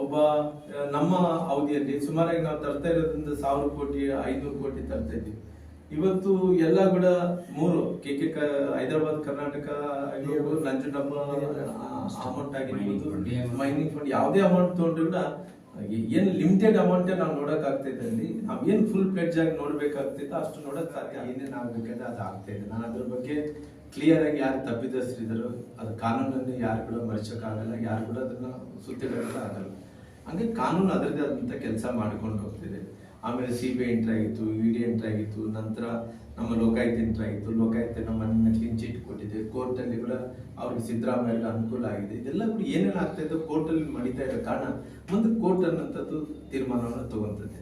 ಒಬ್ಬ ನಮ್ಮ ಅವಧಿಯಲ್ಲಿ ಸುಮಾರಾಗಿ ನಾವು ತರ್ತಾ ಇರೋದ್ರಿಂದ ಸಾವಿರ ಕೋಟಿ ಐನೂರು ಕೋಟಿ ತರ್ತಾ ಇದ್ವಿ ಇವತ್ತು ಎಲ್ಲ ಕೂಡ ಮೂರು ಕೆ ಕೆ ಹೈದರಾಬಾದ್ ಕರ್ನಾಟಕ ಆಗಿರ್ಬೋದು ನಂಜುಂಡಪ್ಪ ಅಮೌಂಟ್ ಆಗಿರ್ಬೋದು ಮೈನಿಂಗ್ ಫಂಡ್ ಯಾವುದೇ ಅಮೌಂಟ್ ತೊಗೊಂಡ್ರು ಕೂಡ ಏನ್ ಲಿಮಿಟೆಡ್ ಅಮೌಂಟ್ ನಾವು ನೋಡಕ್ ಆಗ್ತೈತೆ ಅಲ್ಲಿ ನಾವ್ ಏನ್ ಫುಲ್ ಪ್ಲೇಜ್ ಆಗಿ ನೋಡ್ಬೇಕಾಗ್ತೈತೆ ಅಷ್ಟು ನೋಡಕ್ ಸಾಧ್ಯ. ಏನೇನ್ ಆಗ್ಬೇಕಾದ್ರೆ ಅದು ಆಗ್ತಾ ಇದೆ. ನಾನು ಅದ್ರ ಬಗ್ಗೆ ಕ್ಲಿಯರ್ ಆಗಿ ಯಾರು ತಪ್ಪಿದಸ್ತಿದ್ರು ಅದು ಕಾನೂನನ್ನು ಯಾರು ಕೂಡ ಮರೆಸೋಕ್ಕಾಗಲ್ಲ ಯಾರು ಕೂಡ ಅದನ್ನ ಸುತ್ತಿಡೋಕೆ ಆಗಲ್ಲ. ಹಂಗೆ ಕಾನೂನು ಅದರದೇ ಆದಂತ ಕೆಲಸ ಮಾಡ್ಕೊಂಡು ಹೋಗ್ತಿದೆ. ಆಮೇಲೆ ಸಿ ಬಿ ಐ ಎಂಟ್ರಿ ಆಗಿತ್ತು ಇ ಡಿ ಎಂಟ್ರಿ ಆಗಿತ್ತು ನಂತರ ನಮ್ಮ ಲೋಕಾಯುಕ್ತ ಎಂಟ್ರಿ ಆಗಿತ್ತು ಲೋಕಾಯುಕ್ತ ನಮ್ಮನ್ನ ಕ್ಲೀನ್ ಚೀಟ್ ಕೊಟ್ಟಿದೆ. ಕೋರ್ಟ್ ಅಲ್ಲಿ ಕೂಡ ಅವ್ರಿಗೆ ಸಿದ್ದರಾಮಯ್ಯ ಅನುಕೂಲ ಆಗಿದೆ. ಇದೆಲ್ಲ ಕೂಡ ಏನೇನು ಆಗ್ತಾ ಇದೆ ಕೋರ್ಟ್ ಅಲ್ಲಿ ನಡೀತಾ ಇರೋ ಕಾರಣ ಮುಂದೆ ಕೋರ್ಟ್ ಅನ್ನೋಂಥದ್ದು ತೀರ್ಮಾನವನ್ನು ತಗೊಂತದೆ.